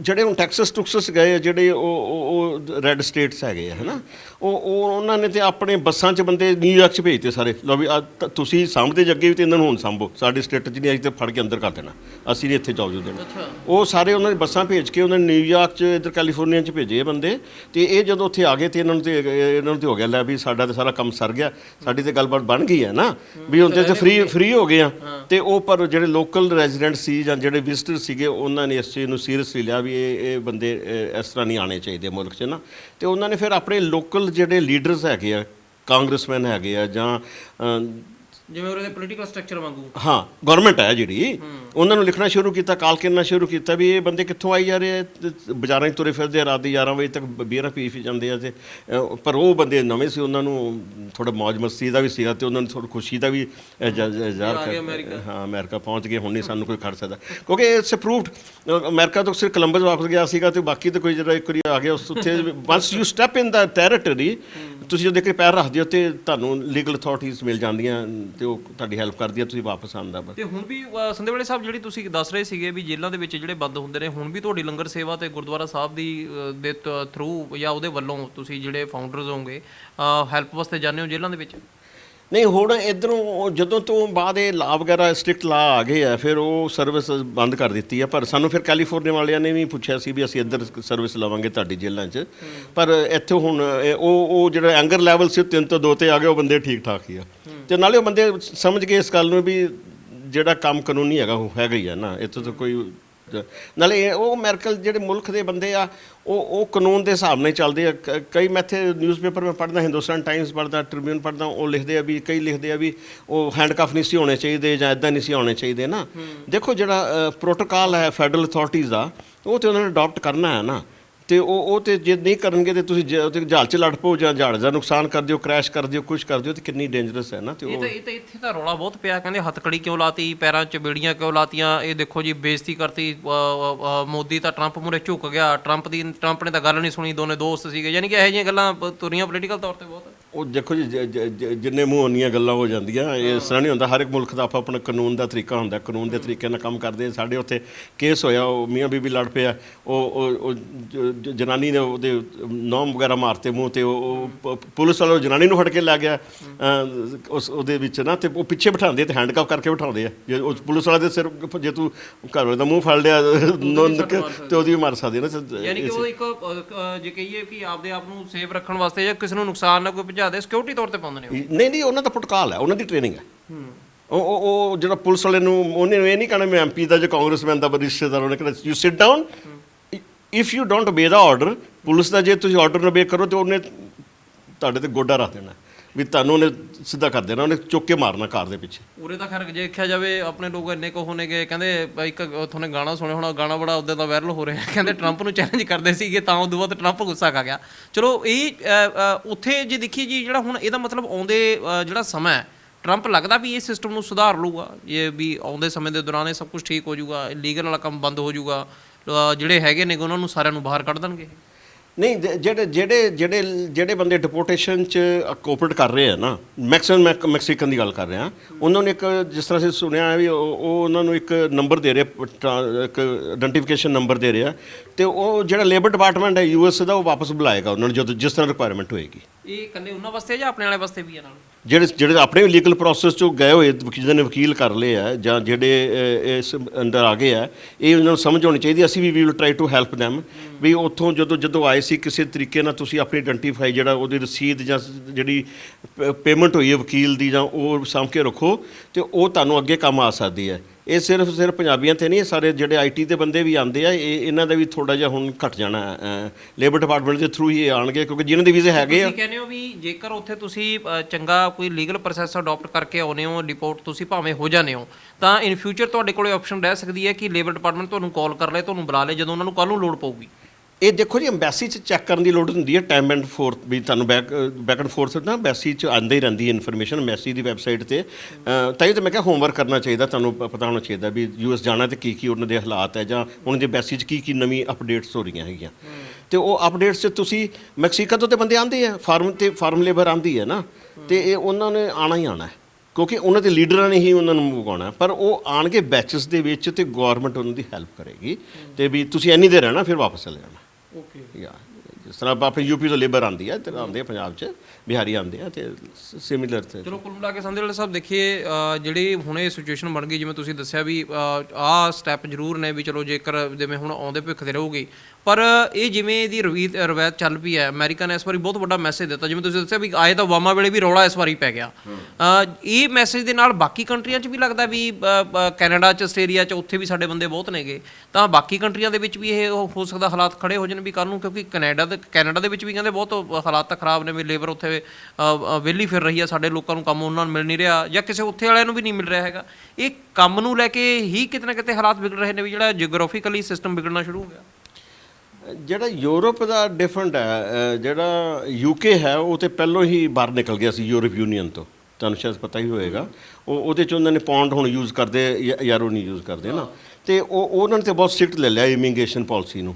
ਜਿਹੜੇ ਹੁਣ ਟੈਕਸਸ ਟੁਕਸਸ ਗਏ ਜਿਹੜੇ ਉਹ ਉਹ- ਰੈੱਡ ਸਟੇਟਸ ਹੈਗੇ ਆ ਹਨਾ? ਉਹ ਉਹ ਉਹਨਾਂ ਨੇ ਤੇ ਆਪਣੇ ਬੱਸਾਂ 'ਚ ਬੰਦੇ ਨਿਊਯਾਰਕ 'ਚ ਭੇਜਤੇ ਸਾਰੇ। ਲਓ ਵੀ ਤੁਸੀਂ ਸਾਂਭਦੇ ਜੱਗੇ ਵੀ ਤੇ ਇਹਨਾਂ ਨੂੰ ਹੁਣ ਸਾਂਭੋ। ਸਾਡੇ ਸਟੇਟ 'ਚ ਨਹੀਂ ਅੱਜ ਤੇ ਫੜ ਕੇ ਅੰਦਰ ਕਰ ਦੇਣਾ। ਅਸੀਂ ਨਹੀਂ ਇੱਥੇ ਜਾਓ ਜੂ ਦੇਣਾ ਉਹ ਸਾਰੇ ਉਹਨਾਂ ਦੀ ਬੱਸਾਂ ਭੇਜ ਕੇ ਉਹਨਾਂ ਨੇ ਨਿਊਯਾਰਕ 'ਚ ਇੱਧਰ ਕੈਲੀਫੋਰਨੀਆ 'ਚ ਭੇਜੇ ਬੰਦੇ। ਤੇ ਇਹ ਜਦੋਂ ਉੱਥੇ ਆ ਗਏ ਤੇ ਇਹਨਾਂ ਨੂੰ ਤੇ ਇਹਨਾਂ ਨੂੰ ਤੇ ਹੋ ਗਿਆ ਲੈ ਵੀ ਸਾਡਾ ਤੇ ਸਾਰਾ ਕੰਮ ਸਰ ਗਿਆ। ਸਾਡੀ ਤੇ ਗੱਲਬਾਤ ਬਣ ਗਈ ਹੈ ਨਾ। ਵੀ ਹੁਣ ਤੇ ਫ੍ਰੀ ਫ੍ਰੀ ਹੋ ਗਏ ਆ। ਤੇ ਉਹ ਪਰ ਜਿਹੜੇ ਲੋਕਲ ਰੈਜ਼ੀਡੈਂਟ ਸੀ ਜਾਂ ਜਿਹੜੇ ਵਿਜ਼ਟਰ ਸੀਗੇ ਉਹਨਾਂ ਨੇ ਇਸ ਚੀਜ਼ ਨੂੰ ਸੀਰੀਅਸਲੀ ਲਿਆ ਵੀ ਇਹ ਇਹ ਬੰਦੇ ਅਹ, ਇਸ ਤਰ੍ਹਾਂ ਨਹੀਂ ਆਣੇ ਚਾਹੀਦੇ ਮੁਲਕ 'ਚ ਨਾ। ਤੇ ਉਹਨਾਂ ਨੇ ਫਿਰ ਆਪਣੇ ਲੋਕਲ ਜਿਹੜੇ ਲੀਡਰਸ ਹੈਗੇ ਆ ਕਾਂਗਰਸਮੈਨ ਹੈਗੇ ਆ ਜਾਂ ਅਹ, ਜਿਵੇਂ ਉਹਦੇ ਪੋਲੀਟੀਕਲ ਸਟਰਕਚਰ ਵਾਂਗੂ। ਹਾਂ ਗਵਰਨਮੈਂਟ ਹੈ ਜਿਹੜੀ। ਉਹਨਾਂ ਨੂੰ ਲਿਖਣਾ ਸ਼ੁਰੂ ਕੀਤਾ ਕਾਲ ਕਰਨਾ ਸ਼ੁਰੂ ਕੀਤਾ ਵੀ ਇਹ ਬੰਦੇ ਕਿੱਥੋਂ ਆਈ ਜਾ ਰਹੇ ਬਾਜ਼ਾਰਾਂ 'ਚ ਤੁਰੇ ਫਿਰਦੇ ਆ, ਰਾਤ ਦੀ 11 ਵਜੇ ਤੱਕ ਬੀਅਰਾਂ ਪੀ ਪੀ ਜਾਂਦੇ ਆ ਤੇ ਪਰ ਉਹ ਬੰਦੇ ਨਵੇਂ ਸੀ ਉਹਨਾਂ ਨੂੰ ਥੋੜਾ ਮौज ਮਸਤੀ ਦਾ ਵੀ ਸੀਗਾ ਤੇ ਉਹਨਾਂ ਨੂੰ ਥੋੜੀ ਖੁਸ਼ੀ ਦਾ ਵੀ ਅਮਰੀਕਾ। ਹਾਂ ਅਮਰੀਕਾ ਪਹੁੰਚ ਗਏ ਹੁਣ ਨਹੀਂ ਸਾਨੂੰ ਕੋਈ ਖੜ ਸਕਦਾ। ਕਿਉਂਕਿ ਇਟਸ ਅਪਰੂਵਡ ਅਮਰੀਕਾ ਤੋਂ ਸਿਰ ਕੋਲੰਬਸ ਵਾਪਸ ਗਿਆ ਸੀਗਾ ਤੇ ਬਾਕੀ ਤੇ ਕੋਈ ਜਿਹੜਾ ਇੱਕ ਵਾਰੀ ਆ ਗਿਆ ਉਸ ਉੱਥੇ once you step in the territory ਤੁਸੀਂ ਜਦੋਂ ਇੱਕ ਪੈਰ ਰੱਖਦੇ ਹੋ ਤੇ ਤੁਹਾਨੂੰ ਲੀਗਲ ਅਥਾਰਟੀਆਂ ਮਿਲ ਜਾਂਦੀਆਂ ਤੇ ਉਹ ਤੁਹਾਡੀ ਹੈਲਪ ਕਰਦੀ ਕਰਦੀਆਂ ਤੁਸੀਂ ਵਾਪਸ ਆਉਂਦਾ ਬਸ। ਤੇ ਹੁਣ ਵੀ ਅ, ਸੰਦੇ ਸਾਹਿਬ ਜਿਹੜੀ ਤੁਸੀਂ ਦੱਸ ਰਹੇ ਸੀਗੇ ਵੀ ਜੇਲ੍ਹਾਂ ਦੇ ਵਿੱਚ ਜਿਹੜੇ ਬੰਦ ਹੁੰਦੇ ਨੇ ਹੁਣ ਵੀ ਤੁਹਾਡੀ ਲੰਗਰ ਸੇਵਾ ਤੇ ਗੁਰਦੁਆਰਾ ਸਾਹਿਬ ਦੀ ਅ, ਦੇ ਥਰੂ ਜਾਂ ਉਹਦੇ ਵੱਲੋਂ ਤੁਸੀਂ ਜਿਹੜੇ ਫਾਊਂਡਰਸ ਹੋਗੇ ਹੈਲਪ ਵਾਸਤੇ ਜਾਂਦੇ ਹੋ ਜੇਲ੍ਹਾਂ ਦੇ ਵਿੱਚ? ਨਹੀਂ, ਹੁਣ ਇਧਰੋਂ ਜਦੋਂ ਤੋਂ ਬਾਅਦ ਇਹ ਲਾ ਵਗੈਰਾ ਸਟ੍ਰਿਕਟ ਲਾ ਆ ਗਏ ਆ, ਫਿਰ ਉਹ ਸਰਵਿਸ ਬੰਦ ਕਰ ਦਿੱਤੀ ਆ। ਪਰ ਸਾਨੂੰ ਫਿਰ ਕੈਲੀਫੋਰਨੀਆ ਵਾਲਿਆਂ ਨੇ ਵੀ ਪੁੱਛਿਆ ਸੀ ਵੀ ਅਸੀਂ ਇੱਧਰ ਸਰਵਿਸ ਲਵਾਂਗੇ ਤੁਹਾਡੀ ਜੇਲ੍ਹਾਂ 'ਚ। ਪਰ ਇੱਥੇ ਹੁਣ ਉਹ ਉਹ ਜਿਹੜਾ ਐਂਗਰ ਲੈਵਲ ਸੀ, ਉਹ ਤਿੰਨ ਤੋਂ ਦੋ ਤੇ ਆ ਗਏ, ਉਹ ਬੰਦੇ ਠੀਕ ਠਾਕ ਹੀ ਆ। ਤੇ ਨਾਲੇ ਉਹ ਬੰਦੇ ਸਮਝ ਗਏ ਇਸ ਗੱਲ ਨੂੰ ਵੀ ਜਿਹੜਾ ਕੰਮ ਕਾਨੂੰਨੀ ਹੈਗਾ, ਉਹ ਹੈਗਾ ਹੀ ਆ ਨਾ। ਇੱਥੇ ਤਾਂ ਕੋਈ ਨਾਲੇ ਉਹ ਅਮਰੀਕਨ ਜਿਹੜੇ ਮੁਲਕ ਦੇ ਬੰਦੇ ਆ ਉਹ ਉਹ ਕਾਨੂੰਨ ਦੇ ਹਿਸਾਬ ਨਾਲ ਚੱਲਦੇ ਆ। ਕ- ਕਈ ਮੈਂ ਇੱਥੇ ਨਿਊਜ਼ਪੇਪਰ ਮੈਂ ਪੜ੍ਹਦਾ ਹਿੰਦੁਸਤਾਨ ਟਾਈਮਸ ਪੜ੍ਹਦਾ ਟ੍ਰਿਬਿਊਨ ਪੜ੍ਹਦਾ ਉਹ ਲਿਖਦੇ ਆ ਵੀ ਕਈ ਲਿਖਦੇ ਆ ਵੀ ਉਹ ਹੈਂਡਕਫ ਨਹੀਂ ਸੀ ਹੋਣੇ ਚਾਹੀਦੇ ਜਾਂ ਇਦਾਂ ਨਹੀਂ ਸੀ ਹੋਣੇ ਚਾਹੀਦੇ ਨਾ। ਦੇਖੋ ਜਿਹੜਾ ਪ੍ਰੋਟੋਕਾਲ ਹੈ ਫੈਡਰਲ ਅਥਾਰਟੀਜ਼ ਦਾ ਉਹ ਤੇ ਉਹਨਾਂ ਨੇ ਅਡਾਪਟ ਕਰਨਾ ਹੈ ਨਾ। ਤੇ ਉਹ ਉਹ ਤੇ ਜੇ ਨਹੀਂ ਕਰਨਗੇ ਤੇ ਤੁਸੀਂ ਜ- ਜਹਾਜ਼ 'ਚ ਲੜ ਪਓ ਜਾਂ ਜਹਾਜ਼ ਦਾ ਨੁਕਸਾਨ ਕਰ ਦਿਓ ਕ੍ਰੈਸ਼ ਕਰ ਦਿਓ ਕੁਝ ਕਰ ਦਿਓ ਤੇ ਕਿੰਨੀ ਡੇਂਜਰਸ ਹੈ ਨਾ ਤੇ ਇਹ ਉਹ ਤਾਂ ਇਹ ਤਾਂ ਇੱਥੇ ਤਾਂ ਰੌਲਾ ਬਹੁਤ ਪਿਆ ਕਹਿੰਦੇ ਹੱਥਕੜੀ ਕਿਉਂ ਲਾਤੀ ਪੈਰਾਂ 'ਚ ਬੇੜੀਆਂ ਕਿਉਂ ਲਾਤੀਆਂ ਇਹ ਦੇਖੋ ਜੀ ਬੇਇੱਜ਼ਤੀ ਕਰਤੀ ਅ, ਅ, ਅ, ਮੋਦੀ ਤਾਂ ਟਰੰਪ ਮੂਰੇ ਝੁਕ ਗਿਆ ਟਰੰਪ ਦੀ ਟਰੰਪ ਨੇ ਤਾਂ ਗੱਲ ਨਹੀਂ ਸੁਣੀ ਦੋਨੇ ਦੋਸਤ ਸੀਗੇ ਯਾਨੀ ਕਿ ਇਹੋ ਜਿਹੀਆਂ ਗੱਲਾਂ ਤੁਰੀਆਂ ਪੋਲੀਟੀਕਲ ਤੌਰ ਤੇ ਬਹੁਤ। ਉਹ ਦੇਖੋ ਜੀ ਜ- ਜ- ਜ- ਜਿੰਨੇ ਮੂੰਹ ਉਨੀਆਂ ਗੱਲਾਂ ਹੋ ਜਾਂਦੀਆਂ ਇਹ ਇਸ ਤਰ੍ਹਾਂ ਨਹੀਂ ਹੁੰਦਾ ਹਰ ਇੱਕ ਮੁਲਕ ਦਾ ਆਪਣਾ ਆਪਣਾ ਕਾਨੂੰਨ ਦਾ ਤਰੀਕਾ ਹੁੰਦਾ ਕਾਨੂੰਨ ਦੇ ਤਰੀਕੇ ਨਾਲ ਕੰਮ ਕਰਦੇ ਆ। ਸਾਡੇ ਉੱਥੇ ਕੇਸ ਹੋਇਆ ਉਹ ਮੀਆਂ ਬੀਬੀ ਲੜ ਪਿਆ ਉਹ ਉਹ- ਉਹ ਜ- ਜ- ਜਨਾਨੀ ਨੇ ਉਹਦੇ ਨੌਮ ਵਗੈਰਾ ਮਾਰਤੇ ਮੂੰਹ ਤੇ ਉਹ ਉਹ ਪ- ਪੁਲਿਸ ਵਾਲਾ ਉਹ ਜਨਾਨੀ ਨੂੰ ਫੜ ਕੇ ਲੈ ਗਿਆ। ਅਹ, ਉਸ ਉਹਦੇ ਵਿੱਚ ਨਾ ਤੇ ਉਹ ਪਿੱਛੇ ਬਿਠਾਉਂਦੇ ਤੇ ਹੈਂਡਕਫ ਕਰਕੇ ਬਿਠਾਉਂਦੇ ਆ। ਜੇ ਉਹ ਪੁਲਿਸ ਵਾਲੇ ਦੇ ਸਿਰ ਜੇ ਤੂੰ ਘਰ ਵਾਲੇ ਦਾ ਮੂੰਹ ਫੜ ਲਿਆ ਨੋਨ ਤੇ ਉਹਦੀ ਵੀ ਮਾਰ ਸਕਦੇ ਨਾ ਯਾਨੀ ਕਿ ਉਹ ਇੱਕ ਅ, ਜੇ ਕਹੀਏ ਕਿ ਆਪਦੇ ਆਪ ਨੂੰ ਸੇਫ ਰੱਖਣ ਵਾਸਤੇ ਜਾਂ ਕਿਸੇ ਨੂੰ ਨੁਕਸਾਨ ਨਾ ਕੋਈ ਪਹੁੰਚਾ ਦੇ ਸਿਕਿਉਰਿਟੀ ਤੌਰ ਤੇ ਪਾਉਂਦੇ ਨੇ ਨਹੀਂ ਨਹੀਂ, ਉਹਨਾਂ ਦਾ ਪੁਰਤਕਾਲ ਹੈ, ਉਹਨਾਂ ਦੀ ਟ੍ਰੇਨਿੰਗ ਹੈ। ਉਹ ਉਹ ਜਿਹੜਾ ਪੁਲਿਸ ਵਾਲੇ ਨੂੰ ਉਹਨੇ ਇਹ ਨਹੀਂ ਕਹਿਣਾ, ਮੈਂ ਐਮਪੀ ਦਾ ਜਾਂ ਕਾਂਗਰਸਮੈਨ ਦਾ ਰਿਸ਼ਤੇਦਾਰ ਉਹਨੇ ਕਹਿਣਾ you sit down if you don't obey the order police ਦਾ ਜੇ ਤੁਸੀਂ ਆਰਡਰ ਓਬੇ ਕਰੋ ਤੇ ਉਹਨੇ ਤੁਹਾਡੇ ਤੇ ਗੋਡਾ ਰੱਖ ਦੇਣਾ ਵੀ ਤੁਹਾਨੂੰ ਉਹਨੇ ਸਿੱਧਾ ਕਰ ਦੇਣਾ, ਉਹਨੇ ਚੁੱਕ ਕੇ ਮਾਰਨਾ ਕਾਰ ਦੇ ਪਿੱਛੇ। ਉਰੇ ਤਾਂ ਖੈਰ ਜੇ ਦੇਖਿਆ ਜਾਵੇ, ਆਪਣੇ ਲੋਕ ਇੰਨੇ ਕੋ ਹੋਣੇ ਗਏ ਕਹਿੰਦੇ ਇੱਕ ਤੁਹਾਨੂੰ ਗਾਣਾ ਸੁਣਿਆ ਹੋਣਾ, ਗਾਣਾ ਬੜਾ ਉਦੋਂ ਦਾ ਵਾਇਰਲ ਹੋ ਰਿਹਾ। ਕਹਿੰਦੇ ਟਰੰਪ ਨੂੰ ਚੈਲੰਜ ਕਰਦੇ ਸੀਗੇ ਤਾਂ ਉਦੋਂ ਬਾਅਦ ਟਰੰਪ ਗੁੱਸਾ ਖਾ ਗਿਆ। ਚਲੋ, ਇਹ ਉੱਥੇ ਜੇ ਦੇਖੀਏ ਜੀ, ਜਿਹੜਾ ਹੁਣ ਇਹਦਾ ਮਤਲਬ ਆਉਂਦੇ ਜਿਹੜਾ ਸਮਾਂ ਹੈ ਟਰੰਪ ਲੱਗਦਾ ਵੀ ਇਹ ਸਿਸਟਮ ਨੂੰ ਸੁਧਾਰ ਲੂਗਾ ਇਹ ਵੀ ਆਉਂਦੇ ਸਮੇਂ ਦੇ ਦੌਰਾਨ ਇਹ ਸਭ ਕੁਝ ਠੀਕ ਹੋ ਜਾਊਗਾ ਲੀਗਲ ਵਾਲਾ ਕੰਮ ਬੰਦ ਹੋ ਜਾਊਗਾ ਜਿਹੜੇ ਹੈਗੇ ਨੇ, ਉਹਨਾਂ ਨੂੰ ਸਾਰਿਆਂ ਨੂੰ ਬਾਹਰ ਕੱਢ ਦੇਣਗੇ। ਨਹੀਂ ਜ- ਜਿਹੜੇ ਜਿਹੜੇ ਜਿਹੜੇ ਜਿਹੜੇ ਬੰਦੇ ਡਿਪੋਰਟੇਸ਼ਨ ਚ ਕੋਆਪਰੇਟ ਕਰ ਰਹੇ ਆ ਨਾ ਮੈਕਸੀਮਮ ਮੈਂ ਮੈਕਸੀਕਨ ਦੀ ਗੱਲ ਕਰ ਰਿਹਾ। ਉਹਨਾਂ ਨੇ ਇੱਕ ਜਿਸ ਤਰ੍ਹਾਂ ਅਸੀਂ ਸੁਣਿਆ ਹੈ ਵੀ ਉਹ ਉਹ ਉਹਨਾਂ ਨੂੰ ਇੱਕ ਨੰਬਰ ਦੇ ਰਹੇ ਇੱਕ ਆਇਡੈਂਟੀਫਿਕੇਸ਼ਨ ਨੰਬਰ ਦੇ ਰਿਹਾ ਤੇ ਉਹ ਜਿਹੜਾ ਲੇਬਰ ਡਿਪਾਰਟਮੈਂਟ ਹੈ ਯੂਐਸ ਦਾ ਉਹ ਵਾਪਸ ਬੁਲਾਏਗਾ ਉਹਨਾਂ ਨੂੰ ਜਦੋਂ ਜਿਸ ਤਰ੍ਹਾਂ ਰਿਕੁਆਇਰਮੈਂਟ ਹੋਏਗੀ। ਇਹ ਇਕੱਲੇ ਉਹਨਾਂ ਵਾਸਤੇ ਜਾਂ ਆਪਣੇ ਵਾਲੇ ਵਾਸਤੇ ਵੀ ਆ ਨਾਲ? ਜਿਹੜੇ ਜਿਹੜੇ ਆਪਣੇ ਲੀਗਲ ਪ੍ਰੋਸੈਸ ਚੋਂ ਗਏ ਹੋਏ ਵਕੀਲ ਨੇ ਵਕੀਲ ਕਰ ਲਏ ਆ ਜਾਂ ਜਿਹੜੇ ਅਹ, ਇਸ ਅੰਦਰ ਆ ਗਏ ਆ ਇਹ ਉਹਨਾਂ ਨੂੰ ਸਮਝ ਹੋਣੀ ਚਾਹੀਦੀ ਅਸੀਂ ਵੀ we will try to help them ਵੀ ਉੱਥੋਂ ਜਦੋਂ ਜਦੋਂ ਆਏ ਸੀ ਕਿਸੇ ਤਰੀਕੇ ਨਾਲ ਤੁਸੀਂ ਆਪਣੀ ਆਇਡੈਂਟੀਫਾਈ ਜਿਹੜਾ ਉਹਦੀ ਰਸੀਦ ਜਾਂ ਜਿਹੜੀ ਪੇਮੈਂਟ ਹੋਈ ਹੈ ਵਕੀਲ ਦੀ ਜਾਂ ਉਹ ਸਾਂਭ ਕੇ ਰੱਖੋ ਤੇ ਉਹ ਤੁਹਾਨੂੰ ਅੱਗੇ ਕੰਮ ਆ ਸਕਦੀ ਹੈ। ਇਹ ਸਿਰਫ ਸਿਰਫ ਪੰਜਾਬੀਆਂ ਤੇ ਨਹੀਂ ਇਹ ਸਾਰੇ ਜਿਹੜੇ ਆਈਟੀ ਦੇ ਬੰਦੇ ਵੀ ਆਉਂਦੇ ਆ ਇਹ ਇਹਨਾਂ ਦਾ ਵੀ ਥੋੜਾ ਜਿਹਾ ਹੁਣ ਘਟ ਜਾਣਾ ਲੇਬਰ ਡਿਪਾਰਟਮੈਂਟ ਦੇ ਥਰੂ ਹੀ ਇਹ ਆਣਗੇ ਕਿਉਂਕਿ ਜਿਨ੍ਹਾਂ ਦੇ ਵੀਜ਼ੇ ਹੈਗੇ ਆ। ਤੁਸੀਂ ਕਹਿੰਦੇ ਹੋ ਵੀ ਜੇਕਰ ਉੱਥੇ ਤੁਸੀਂ ਚੰਗਾ ਕੋਈ ਲੀਗਲ ਪ੍ਰੋਸੈਸ ਅਡਾਪਟ ਕਰਕੇ ਆਉਨੇ ਹੋ ਰਿਪੋਰਟ ਤੁਸੀਂ ਭਾਵੇਂ ਹੋ ਜਾਂਦੇ ਹੋ ਤਾਂ ਇਨ ਫਿਊਚਰ ਤੁਹਾਡੇ ਕੋਲੇ ਆਪਸ਼ਨ ਰਹਿ ਸਕਦੀ ਹੈ ਕਿ ਲੇਬਰ ਡਿਪਾਰਟਮੈਂਟ ਤੁਹਾਨੂੰ ਕਾਲ ਕਰ ਲੇ ਤੁਹਾਨੂੰ ਬੁਲਾ ਲੇ ਜਦੋਂ ਉਹਨਾਂ ਨੂੰ ਕੱਲ ਨੂੰ ਲੋੜ ਪਊਗੀ। ਇਹ ਦੇਖੋ ਜੀ ਐਮਬੈਸੀ ਚ ਚੈੱਕ ਕਰਨ ਦੀ ਲੋੜ ਹੁੰਦੀ ਹੈ ਟਾਈਮ ਐਂਡ ਫੋਰਥ ਵੀ ਤੁਹਾਨੂੰ ਬੈਕ ਬੈਕ ਐਂਡ ਫੋਰਥ ਨਾ ਐਮਬੈਸੀ ਚ ਆਉਂਦੀ ਰਹਿੰਦੀ ਹੈ ਇਨਫੋਰਮੇਸ਼ਨ ਐਮਬੈਸੀ ਦੀ ਵੈਬਸਾਈਟ ਤੇ। ਤਾਂ ਇਹ ਤਾਂ ਮੈਂ ਕਿਹਾ ਹੋਮਵਰਕ ਕਰਨਾ ਚਾਹੀਦਾ, ਤੁਹਾਨੂੰ ਪਤਾ ਹੋਣਾ ਚਾਹੀਦਾ ਵੀ ਯੂਐਸ ਜਾਣਾ ਤੇ ਕੀ ਕੀ ਉਹਨਾਂ ਦੇ ਹਾਲਾਤ ਹੈ ਜਾਂ ਉਹਨਾਂ ਦੇ ਐਮਬੈਸੀ ਚ ਕੀ ਕੀ ਨਵੀਂ ਅਪਡੇਟਸ ਹੋ ਰਹੀਆਂ ਹੈਗੀਆਂ। ਤੇ ਉਹ ਅਪਡੇਟਸ ਚ ਤੁਸੀਂ ਮੈਕਸੀਕੋ ਤੋਂ ਤੇ ਬੰਦੇ ਆਉਂਦੇ ਆ ਫਾਰਮ ਤੇ ਫਾਰਮ ਲੇਬਰ ਆਉਂਦੀ ਹੈ ਨਾ। ਤੇ ਇਹ ਉਹਨਾਂ ਨੇ ਆਣਾ ਹੀ ਆਣਾ ਹੈ, ਕਿਉਂਕਿ ਉਹਨਾਂ ਦੇ ਲੀਡਰਾਂ ਨੇ ਹੀ ਉਹਨਾਂ ਨੂੰ ਮੁਕਾਉਣਾ ਪਰ ਉਹ ਆਣਗੇ ਬੈਚਸ ਦੇ ਵਿੱਚ ਤੇ ਗਵਰਨਮੈਂਟ ਉਹਨਾਂ ਦੀ ਹੈਲਪ ਕਰੇਗੀ। ਤੇ ਵੀ ਤੁਸੀਂ ਇੰਨੀ ਦੇਰ ਰਹਿਣਾ, ਫਿਰ ਵਾਪਸ ਚਲੇ ਜਾਣਾ। ਓਕੇ ਯਾ ਜਿਸ ਤਰ੍ਹਾਂ ਆਪਾਂ ਆਪਣੀ ਯੂਪੀ ਤੋਂ ਲੇਬਰ ਆਉਂਦੀ ਹੈ ਤੇ ਆਉਂਦੇ ਆ ਪੰਜਾਬ 'ਚ ਬਿਹਾਰੀ ਆਉਂਦੇ ਆ ਤੇ ਸਿਮਿਲਰ ਤੇ। ਚਲੋ ਕੁੱਲ ਮਿਲਾ ਕੇ ਸੰਦੇ ਵਾਲੇ ਸਾਹਿਬ ਦੇਖੀਏ ਜਿਹੜੀ ਹੁਣ ਇਹ ਸਿਚੁਏਸ਼ਨ ਬਣ ਗਈ ਜਿਵੇਂ ਤੁਸੀਂ ਦੱਸਿਆ ਵੀ ਆਹ ਸਟੈਪ ਜ਼ਰੂਰ ਨੇ ਵੀ ਚਲੋ ਜੇਕਰ ਜਿਵੇਂ ਹੁਣ ਆਉਂਦੇ ਭਵਿੱਖ ਦੇ ਰਹੂਗੀ ਪਰ ਇਹ ਜਿਵੇਂ ਇਹਦੀ ਰਵੀਤ ਰਵਾਇਤ ਚੱਲ ਪਈ ਹੈ ਅਮਰੀਕਾ ਨੇ ਇਸ ਵਾਰੀ ਬਹੁਤ ਵੱਡਾ ਮੈਸੇਜ ਦਿੱਤਾ ਜਿਵੇਂ ਤੁਸੀਂ ਦੱਸਿਆ ਵੀ ਆਏ ਤਾਂ ਓਬਾਮਾ ਵੇਲੇ ਵੀ ਰੌਲਾ ਇਸ ਵਾਰੀ ਪੈ ਗਿਆ। ਇਹ ਮੈਸੇਜ ਦੇ ਨਾਲ ਬਾਕੀ ਕੰਟਰੀਆਂ 'ਚ ਵੀ ਲੱਗਦਾ ਵੀ ਕੈਨੇਡਾ 'ਚ ਆਸਟ੍ਰੇਲੀਆ 'ਚ ਉੱਥੇ ਵੀ ਸਾਡੇ ਬੰਦੇ ਬਹੁਤ ਨੇਗੇ। ਤਾਂ ਬਾਕੀ ਕੰਟਰੀਆਂ ਦੇ ਵਿੱਚ ਵੀ ਇਹ ਹੋ ਸਕਦਾ ਹਾਲਾਤ ਖੜੇ ਹੋ ਜਾਣ ਵੀ ਕੱਲ ਨੂੰ ਕਿਉਂਕਿ ਕੈਨੇਡਾ ਦੇ ਕੈਨੇਡਾ ਦੇ ਵਿੱਚ ਵੀ ਕਹਿੰਦੇ ਬਹੁਤ ਹਾਲਾਤ ਤਾਂ ਖਰਾਬ ਨੇ ਵੀ ਲੇਬਰ ਉੱਥੇ ਵਿਹਲੀ ਫਿਰ ਰਹੀ ਹੈ ਸਾਡੇ ਲੋਕਾਂ ਨੂੰ ਕੰਮ ਉਹਨਾਂ ਨੂੰ ਮਿਲ ਨਹੀਂ ਰਿਹਾ ਜਾਂ ਕਿਸੇ ਉੱਥੇ ਵਾਲਿਆਂ ਨੂੰ ਵੀ ਨਹੀਂ ਮਿਲ ਰਿਹਾ ਹੈਗਾ। ਇਹ ਕੰਮ ਨੂੰ ਲੈ ਕੇ ਹੀ ਕਿਤੇ ਨਾ ਕਿਤੇ ਹਾਲਾਤ ਵਿਗੜ ਰਹੇ ਨੇ ਵੀ ਜਿਹੜਾ ਜਿਓਗ੍ਰਾਫਿਕਲੀ ਸਿਸਟਮ ਵਿਗੜਨਾ ਸ਼ੁਰੂ ਹੋ ਗਿਆ। ਜਿਹੜਾ ਯੂਰਪ ਦਾ ਡਿਫਰੈਂਟ ਹੈ ਅਹ ਜਿਹੜਾ ਯੂਕੇ ਹੈ, ਉਹ ਤੇ ਪਹਿਲਾਂ ਹੀ ਬਾਹਰ ਨਿਕਲ ਗਿਆ ਸੀ ਯੂਰਪ ਯੂਨੀਅਨ ਤੋਂ। ਤੁਹਾਨੂੰ ਸ਼ਾਇਦ ਪਤਾ ਹੀ ਹੋਏਗਾ। ਉਹ, ਉਹਦੇ ਚ ਉਹਨਾਂ ਨੇ ਪੌਂਡ ਹੁਣ ਯੂਜ਼ ਕਰਦੇ ਯਾਰੋ ਨਹੀਂ ਯੂਜ਼ ਕਰਦੇ ਨਾ। ਤੇ ਉਹ, ਉਹਨਾਂ ਨੇ ਤੇ ਬਹੁਤ ਸਟ੍ਰਿਕਟ ਲੈ ਲਿਆ ਇਮੀਗ੍ਰੇਸ਼ਨ ਪਾਲਿਸੀ ਨੂੰ।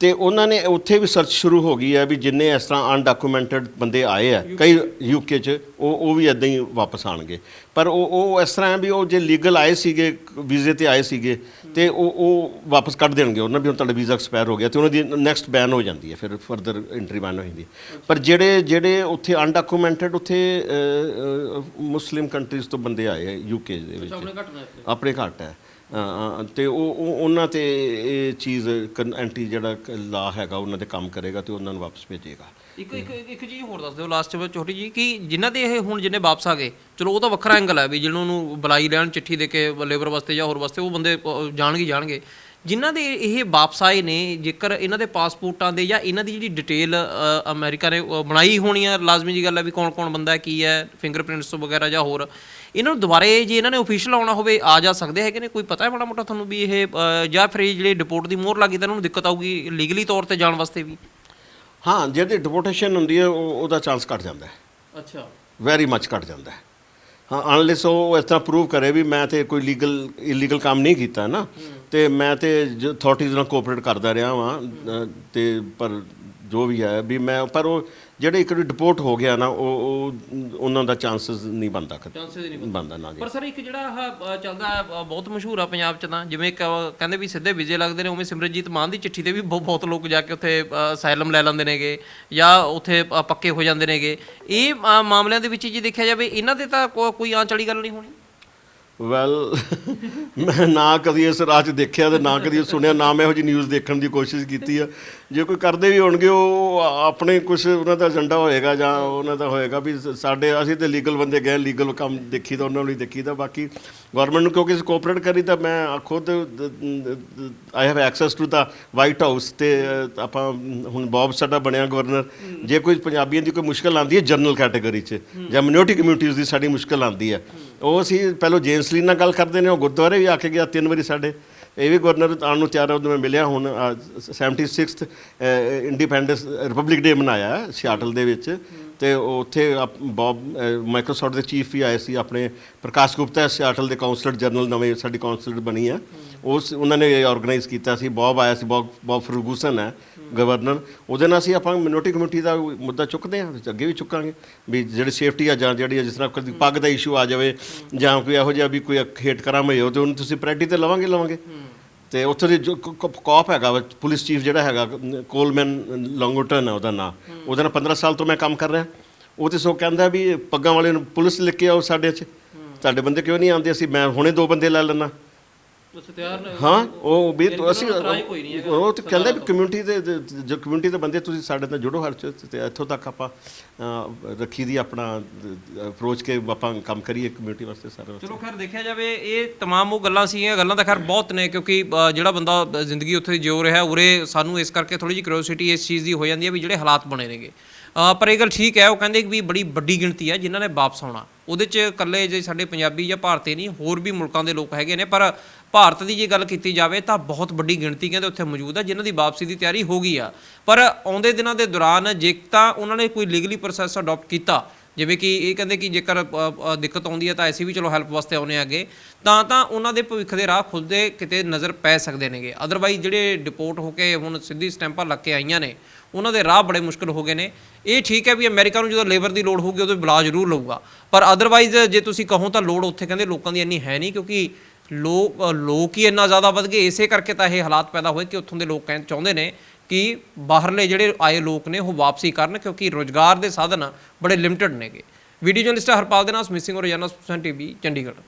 ਤੇ ਉਹਨਾਂ ਨੇ ਉੱਥੇ ਵੀ ਸਰਚ ਸ਼ੁਰੂ ਹੋ ਗਈ ਹੈ ਵੀ ਜਿੰਨੇ ਇਸ ਤਰ੍ਹਾਂ ਅਨਡਾਕੂਮੈਂਟਡ ਬੰਦੇ ਆਏ ਆ ਕਈ ਯੂਕੇ ਚ ਉਹ ਉਹ ਵੀ ਇਦਾਂ ਹੀ ਵਾਪਸ ਆਣਗੇ ਪਰ ਉਹ ਉਹ ਇਸ ਤਰ੍ਹਾਂ ਹੈ ਵੀ ਉਹ ਜੇ ਲੀਗਲ ਆਏ ਸੀਗੇ ਵੀਜ਼ੇ ਤੇ ਆਏ ਸੀਗੇ ਤੇ ਉਹ ਉਹ ਵਾਪਸ ਕੱਢ ਦੇਣਗੇ। ਉਹਨਾਂ ਵੀ ਹੁਣ ਤੁਹਾਡਾ ਵੀਜ਼ਾ ਐਕਸਪਾਇਰ ਹੋ ਗਿਆ ਤੇ ਉਹਨਾਂ ਦੀ ਨੈਕਸਟ ਬੈਨ ਹੋ ਜਾਂਦੀ ਹੈ ਫਿਰ ਫਰਦਰ ਐਂਟਰੀ ਬੈਨ ਹੋ ਜਾਂਦੀ ਹੈ। ਪਰ ਜਿਹੜੇ ਜਿਹੜੇ ਉੱਥੇ ਅਨਡਾਕੂਮੈਂਟਡ ਉੱਥੇ ਮੁਸਲਿਮ ਕੰਟਰੀਜ਼ ਤੋਂ ਬੰਦੇ ਆਏ ਆ ਯੂਕੇ ਦੇ ਵਿੱਚ। ਆਪਣੇ ਘੱਟ ਹੈ। ਤੇ ਉਹ ਉਹਨਾਂ ਤੇ ਇਹ ਚੀਜ਼ ਐਂਟੀ ਜਿਹੜਾ ਲਾ ਹੈਗਾ, ਉਹਨਾਂ ਤੇ ਕੰਮ ਕਰੇਗਾ ਤੇ ਉਹਨਾਂ ਨੂੰ ਵਾਪਸ ਭੇਜੇਗਾ। ਇੱਕ ਇੱਕ ਇੱਕ ਚੀਜ਼ ਹੋਰ ਦੱਸ ਦਿਓ ਲਾਸਟ ਵਿੱਚ ਛੋਟੀ ਜੀ ਕਿ ਜਿਨ੍ਹਾਂ ਦੇ ਇਹ ਹੁਣ ਜਿਹਨੇ ਵਾਪਸ ਆ ਗਏ, ਚਲੋ ਉਹ ਤਾਂ ਵੱਖਰਾ ਐਂਗਲ ਹੈ ਵੀ ਜਿਹਨਾਂ ਨੂੰ ਬੁਲਾਈ ਲੈਣ, ਚਿੱਠੀ ਦੇ ਕੇ ਲੇਬਰ ਵਾਸਤੇ ਜਾਂ ਹੋਰ ਵਾਸਤੇ, ਉਹ ਬੰਦੇ ਜਾਣਗੇ ਜਾਣਗੇ। ਜਿਨ੍ਹਾਂ ਦੇ ਇਹ ਵਾਪਸ ਆਏ ਨੇ ਜੇਕਰ ਇਹਨਾਂ ਦੇ ਪਾਸਪੋਰਟਾਂ ਦੇ ਜਾਂ ਇਹਨਾਂ ਦੀ ਜਿਹੜੀ ਡਿਟੇਲ ਅਮਰੀਕਾ ਨੇ ਬਣਾਈ ਹੋਣੀ ਆ ਲਾਜ਼ਮੀ ਜੀ ਗੱਲ ਹੈ ਵੀ ਕੌਣ ਕੌਣ ਬੰਦਾ ਹੈ, ਕੀ ਹੈ ਫਿੰਗਰਪ੍ਰਿੰਟਸ ਵਗੈਰਾ ਜਾਂ ਹੋਰ ਇਹਨਾਂ ਨੂੰ ਦੁਬਾਰੇ ਜੇ ਇਹਨਾਂ ਨੇ ਅਫੀਸ਼ੀਅਲ ਆਉਣਾ ਹੋਵੇ ਆ ਜਾ ਸਕਦੇ ਹੈਗੇ ਨੇ ਕੋਈ ਪਤਾ ਹੈ ਮਾੜਾ ਮੋਟਾ ਤੁਹਾਨੂੰ ਵੀ ਇਹ ਜਾਂ ਫਿਰ ਜਿਹੜੇ ਡਿਪੋਰਟ ਦੀ ਮੋਹਰ ਲੱਗੀ ਤਾਂ ਇਹਨਾਂ ਨੂੰ ਦਿੱਕਤ ਆਊਗੀ ਲੀਗਲੀ ਤੌਰ ਤੇ ਜਾਣ ਵਾਸਤੇ ਵੀ? ਹਾਂ ਜਿਹਦੀ ਡਿਪੋਰਟੇਸ਼ਨ ਹੁੰਦੀ ਹੈ ਉਹ ਉਹਦਾ ਚਾਂਸ ਘਟ ਜਾਂਦਾ ਹੈ। ਅੱਛਾ। ਵੈਰੀ ਮੱਚ ਘਟ ਜਾਂਦਾ ਹੈ। ਹਾਂ ਅਨਲੈਸ ਉਹ ਇਸ ਤਰ੍ਹਾਂ ਪ੍ਰੂਵ ਕਰੇ ਵੀ ਮੈਂ ਤੇ ਕੋਈ ਲੀਗਲ ਇਲੀਗਲ ਕੰਮ ਨਹੀਂ ਕੀਤਾ ਨਾ। ਤੇ ਮੈਂ ਤੇ ਅਥਾਰਟੀਜ਼ ਨਾਲ ਕੋਆਪਰੇਟ ਕਰਦਾ ਰਿਹਾ ਵਾਂ ਅ, ਤੇ ਪਰ ਜੋ ਵੀ ਹੈ ਵੀ ਮੈਂ ਪਰ ਉਹ ਜਿਹੜੇ ਇੱਕ ਡਿਪੋਰਟ ਹੋ ਗਿਆ ਨਾ ਉਹ ਉਹ ਉਹਨਾਂ ਦਾ ਚਾਂਸਸ ਨਹੀਂ ਬਣਦਾ ਚਾਂਸਸ ਹੀ ਨਹੀਂ ਬਣਦਾ। ਨਾ ਜੀ। ਪਰ ਸਰ ਇੱਕ ਜਿਹੜਾ ਆਹ ਚੱਲਦਾ ਹੈ, ਬਹੁਤ ਮਸ਼ਹੂਰ ਆ ਪੰਜਾਬ ਚ ਤਾਂ ਜਿਵੇਂ ਇੱਕ, ਕਹਿੰਦੇ ਵੀ ਸਿੱਧੇ ਵੀਜ਼ੇ ਲੱਗਦੇ ਨੇ ਉਵੇਂ ਸਿਮਰਨਜੀਤ ਮਾਨ ਦੀ ਚਿੱਠੀ ਤੇ ਵੀ ਬਹੁ- ਬਹੁਤ ਲੋਕ ਜਾ ਕੇ ਉੱਥੇ ਅਸਾਈਲਮ ਲੈ ਲੈਂਦੇ ਨੇਗੇ ਜਾਂ ਉੱਥੇ ਅ, ਪੱਕੇ ਹੋ ਜਾਂਦੇ ਨੇਗੇ। ਇਹ ਅ, ਮਾਮਲਿਆਂ ਦੇ ਵਿੱਚ ਜੇ ਦੇਖਿਆ ਜਾਵੇ ਇਹਨਾਂ ਦੇ ਤਾਂ ਕੋ- ਕੋਈ ਆਂਚ ਵਾਲੀ ਗੱਲ ਨਹੀਂ ਹੋਣੀ? ਵੈਲ [laughs] ਮੈਂ ਨਾ ਕਦੀ ਇਸ ਰਾਜ ਦੇਖਿਆ ਤੇ ਨਾ ਕਦੀ ਸੁਣਿਆ, ਨਾ ਮੈਂ ਇਹੋ ਜਿਹੀ ਨਿਊਜ਼ ਦੇਖਣ ਦੀ ਕੋਸ਼ਿਸ਼ ਕੀਤੀ ਆ। ਜੇ ਕੋਈ ਕਰਦੇ ਵੀ ਹੋਣਗੇ, ਉਹ ਆਪਣੇ ਕੁਝ ਉਹਨਾਂ ਦਾ ਏਜੰਡਾ ਹੋਏਗਾ ਜਾਂ ਉਹਨਾਂ ਦਾ ਹੋਏਗਾ ਵੀ ਸਾਡੇ, ਅਸੀਂ ਤੇ ਲੀਗਲ ਬੰਦੇ ਗਏ ਲੀਗਲ ਕੰਮ ਦੇਖੀ ਤਾਂ ਉਹਨਾਂ ਨੂੰ ਹੀ ਦੇਖੀ ਤਾਂ ਬਾਕੀ ਗਵਰਨਮੈਂਟ ਨੂੰ ਕਿਉਂਕਿ ਕੋਆਪਰੇਟ ਕਰੀ ਤਾਂ ਮੈਂ ਖੁਦ I have access to the White House ਤੇ ਆਪਾਂ ਹੁਣ ਬੌਬ ਸਾਡਾ ਬਣਿਆ ਗਵਰਨਰ ਜੇ ਕੋਈ ਪੰਜਾਬੀਆਂ ਦੀ ਕੋਈ ਮੁਸ਼ਕਲ ਆਉਂਦੀ ਹੈ ਜਨਰਲ ਕੈਟਾਗਰੀ 'ਚ, ਜਾਂ ਮਿਨੋਰਟੀ ਕਮਿਊਨਿਟੀਜ਼ ਦੀ ਸਾਡੀ ਮੁਸ਼ਕਲ ਆਉਂਦੀ ਹੈ। ਉਹ ਅਸੀਂ ਪਹਿਲਾਂ ਜੇਮਸ ਨਾਲ ਗੱਲ ਕਰਦੇ ਨੇ, ਉਹ ਗੁਰਦੁਆਰੇ ਵੀ ਆ ਕੇ ਗਿਆ ਤਿੰਨ ਵਾਰੀ ਸਾਡੇ। ਇਹ ਵੀ ਗਵਰਨਰ ਆਉਣ ਨੂੰ ਤਿਆਰ ਹੈ ਉਹਨੂੰ ਮੈਂ ਮਿਲਿਆ ਹੁਣ ਅ, 76th ਇੰਡੀਪੈਂਡੈਂਸ ਰਿਪਬਲਿਕ ਡੇ ਮਨਾਇਆ ਸਿਆਟਲ ਦੇ ਵਿੱਚ। ਤੇ ਉੱਥੇ ਆਪ- ਬੌਬ ਮਾਈਕਰੋਸਾਫਟ ਦੇ ਚੀਫ ਵੀ ਆਏ ਸੀ, ਆਪਣੇ ਪ੍ਰਕਾਸ਼ ਗੁਪਤਾ, ਸਿਆਟਲ ਦੇ ਕਾਉਂਸਲਰ ਜਨਰਲ ਨਵੇਂ ਸਾਡੀ ਕਾਉਂਸਲਰ ਬਣੀ ਹੈ ਉਸ ਉਹਨਾਂ ਨੇ ਆਰਗੇਨਾਈਜ਼ ਕੀਤਾ ਸੀ, ਬੌਬ ਆਇਆ ਸੀ, ਬੌਬ ਬੌਬ ਫਰਗੂਸਨ ਹੈ, ਗਵਰਨਰ। ਉਹਦੇ ਨਾਲ ਅਸੀਂ ਆਪਾਂ ਮਿਨੋਰਟੀ ਕਮੇਟੀ ਦਾ ਮੁੱਦਾ ਚੁੱਕਦੇ ਹਾਂ, ਅੱਗੇ ਵੀ ਚੁੱਕਾਂਗੇ, ਵੀ ਜਿਹੜੀ ਸੇਫਟੀ ਆ ਜਾਂ ਜਿਹੜੀ ਆ ਜਿਸ ਤਰ੍ਹਾਂ ਕਦੀ ਪੱਗ ਦਾ ਇਸ਼ੂ ਆ ਜਾਵੇ ਜਾਂ ਕੋਈ ਇਹੋ ਜਿਹਾ ਵੀ ਕੋਈ ਹੇਟ ਕਰਾਮ ਹੋਏ ਤੇ ਉਹਨੂੰ ਤੁਸੀਂ ਪ੍ਰਾਇਰਟੀ ਤੇ ਲਵਾਂਗੇ ਲਵਾਂਗੇ। ਤੇ ਉੱਥੇ ਦੇ ਜੋ ਕੌਪ ਹੈਗਾ ਵਾ, ਪੁਲਿਸ ਚੀਫ ਜਿਹੜਾ ਹੈਗਾ ਕੋਲਮੈਨ ਲੌਂਗੋਟਨ ਹੈ ਉਹਦਾ ਨਾਂ। ਉਹਦੇ ਨਾਲ 15 ਸਾਲ ਤੋਂ ਮੈਂ ਕੰਮ ਕਰ ਰਿਹਾ। ਉਹ ਤੇ ਸੋ ਕਹਿੰਦਾ ਵੀ ਪੱਗਾਂ ਵਾਲੇ ਨੂੰ ਪੁਲਿਸ ਲੈ ਕੇ ਆਓ ਸਾਡੇ 'ਚ। ਤੁਹਾਡੇ ਬੰਦੇ ਕਿਉਂ ਨਹੀਂ ਆਉਂਦੇ? ਅਸੀਂ ਮੈਂ ਹੁਣੇ ਦੋ ਬੰਦੇ ਲੈ ਲੈਣਾ ਹਾਂ ਉਹ ਵੀ ਬਿਲਕੁਲ ਅਸੀਂ ਇਤਰਾਜ਼ ਕੋਈ ਨਹੀਂ ਹੈਗਾ। ਉਹ ਤੇ ਕਹਿੰਦਾ ਵੀ ਕਮਿਊਨਿਟੀ ਦੇ ਦੇ- ਜੋ ਕਮਿਊਨਿਟੀ ਦੇ ਬੰਦੇ ਤੁਸੀਂ ਸਾਡੇ ਨਾਲ ਜੁੜੋ ਹਰ ਚ ਤੇ ਇੱਥੋਂ ਤੱਕ ਆਪਾਂ ਅਹ, ਰੱਖੀ ਦੀ ਆਪਣਾ ਅਪਰੋਚ ਕੇ ਆਪਾਂ ਕੰਮ ਕਰੀਏ ਕਮਿਊਨਿਟੀ ਵਾਸਤੇ ਸਾਰੇ ਵਾਸਤੇ ਚਲੋ ਖੈਰ ਦੇਖਿਆ ਜਾਵੇ ਇਹ तमाम ਉਹ ਗੱਲਾਂ ਸੀ ਇਹ ਗੱਲਾਂ ਤਾਂ ਖੈਰ ਬਹੁਤ ਨੇ ਕਿਉਂਕਿ ਅ, ਜਿਹੜਾ ਬੰਦਾ ਅ, ਜ਼ਿੰਦਗੀ ਉੱਥੇ ਜਿਉ ਰਿਹਾ ਉਰੇ ਸਾਨੂੰ ਇਸ ਕਰਕੇ ਥੋੜੀ ਜਿਹੀ ਕਿਉਰਿਓਸਿਟੀ ਇਸ ਚੀਜ਼ ਦੀ ਹੋ ਜਾਂਦੀ ਹੈ ਵੀ ਜਿਹੜੇ ਹਾਲਾਤ ਬਣੇ ਨੇਗੇ ਅ, ਪਰ ਇਹ ਗੱਲ ਠੀਕ ਹੈ ਉਹ ਕਹਿੰਦੇ ਕਿ ਵੀ ਬੜੀ ਵੱਡੀ ਗਿਣਤੀ ਹੈ ਜਿਨ੍ਹਾਂ ਨੇ ਵਾਪਸ ਆਉਣਾ ਉਹਦੇ 'ਚ ਇਕੱਲੇ ਜੇ ਸਾਡੇ ਪੰਜਾਬੀ ਜਾਂ ਭਾਰਤੀ ਨਹੀਂ ਹੋਰ ਵੀ ਮੁਲਕਾਂ ਦੇ ਲੋਕ ਹੈਗੇ ਨੇ ਪਰ ਭਾਰਤ ਦੀ ਜੇ ਗੱਲ ਕੀਤੀ ਜਾਵੇ ਤਾਂ ਬਹੁਤ ਵੱਡੀ ਗਿਣਤੀ ਕਹਿੰਦੇ ਉੱਥੇ ਮੌਜੂਦ ਆ, ਜਿਨ੍ਹਾਂ ਦੀ ਵਾਪਸੀ ਦੀ ਤਿਆਰੀ ਹੋ ਗਈ ਆ। ਪਰ ਆਉਂਦੇ ਦਿਨਾਂ ਦੇ ਦੌਰਾਨ ਜੇ ਤਾਂ ਉਹਨਾਂ ਨੇ ਕੋਈ ਲੀਗਲੀ ਪ੍ਰੋਸੈਸ ਅਡਾਪਟ ਕੀਤਾ, ਜਿਵੇਂ ਕਿ ਇਹ ਕਹਿੰਦੇ ਕਿ ਜੇਕਰ ਦਿੱਕਤ ਆਉਂਦੀ ਹੈ ਤਾਂ ਅਸੀਂ ਵੀ ਚਲੋ ਹੈਲਪ ਵਾਸਤੇ ਆਉਨੇ ਆਗੇ, ਤਾਂ ਤਾਂ ਉਹਨਾਂ ਦੇ ਭਵਿੱਖ ਦੇ ਰਾਹ ਖੁੱਲਦੇ ਕਿਤੇ ਨਜ਼ਰ ਪੈ ਸਕਦੇ ਨੇਗੇ। ਅਦਰਵਾਈਜ਼ ਜਿਹੜੇ ਡਿਪੋਰਟ ਹੋ ਕੇ ਹੁਣ ਸਿੱਧੀ ਸਟੈਂਪਾਂ ਲੱਗ ਕੇ ਆਈਆਂ ਨੇ, ਉਹਨਾਂ ਦੇ ਰਾਹ ਬੜੇ ਮੁਸ਼ਕਲ ਹੋ ਗਏ ਨੇ। ਇਹ ਠੀਕ ਹੈ ਵੀ ਅਮਰੀਕਾ ਨੂੰ ਜਦੋਂ ਲੇਬਰ ਦੀ ਲੋੜ ਹੋਊਗੀ, ਉਦੋਂ ਬੁਲਾ ਜ਼ਰੂਰ ਲਊਗਾ। ਪਰ ਅਦਰਵਾਈਜ਼ ਜੇ ਤੁਸੀਂ ਕਹੋ ਤਾਂ ਲੋੜ ਉੱਥੇ ਕਹਿੰਦੇ ਲੋਕਾਂ ਦੀ ਇੰਨੀ ਹੈ ਨਹੀਂ, ਕਿਉਂਕਿ ਲੋਕ ਲੋਕ ਹੀ ਇੰਨਾ ਜ਼ਿਆਦਾ ਵੱਧ ਗਏ, ਇਸੇ ਕਰਕੇ ਤਾਂ ਇਹ ਹਾਲਾਤ ਪੈਦਾ ਹੋਏ ਕਿ ਉੱਥੋਂ ਦੇ ਲੋਕ ਕਹਿੰ ਚਾਹੁੰਦੇ ਨੇ ਕਿ ਬਾਹਰਲੇ ਜਿਹੜੇ ਆਏ ਲੋਕ ਨੇ ਉਹ ਵਾਪਸੀ ਕਰਨ ਕਿਉਂਕਿ ਰੋਜ਼ਗਾਰ ਦੇ ਸਾਧਨ ਬੜੇ ਲਿਮਟਿਡ ਨੇਗੇ। ਵੀਡੀਓ ਜਰਨਲਿਸਟ ਹਰਪਾਲ ਦੇ ਨਾਲ ਮਿਸਿੰਗ ਔਰ ਰੋਜ਼ਾਨਾ ਟੀਵੀ, ਚੰਡੀਗੜ੍ਹ।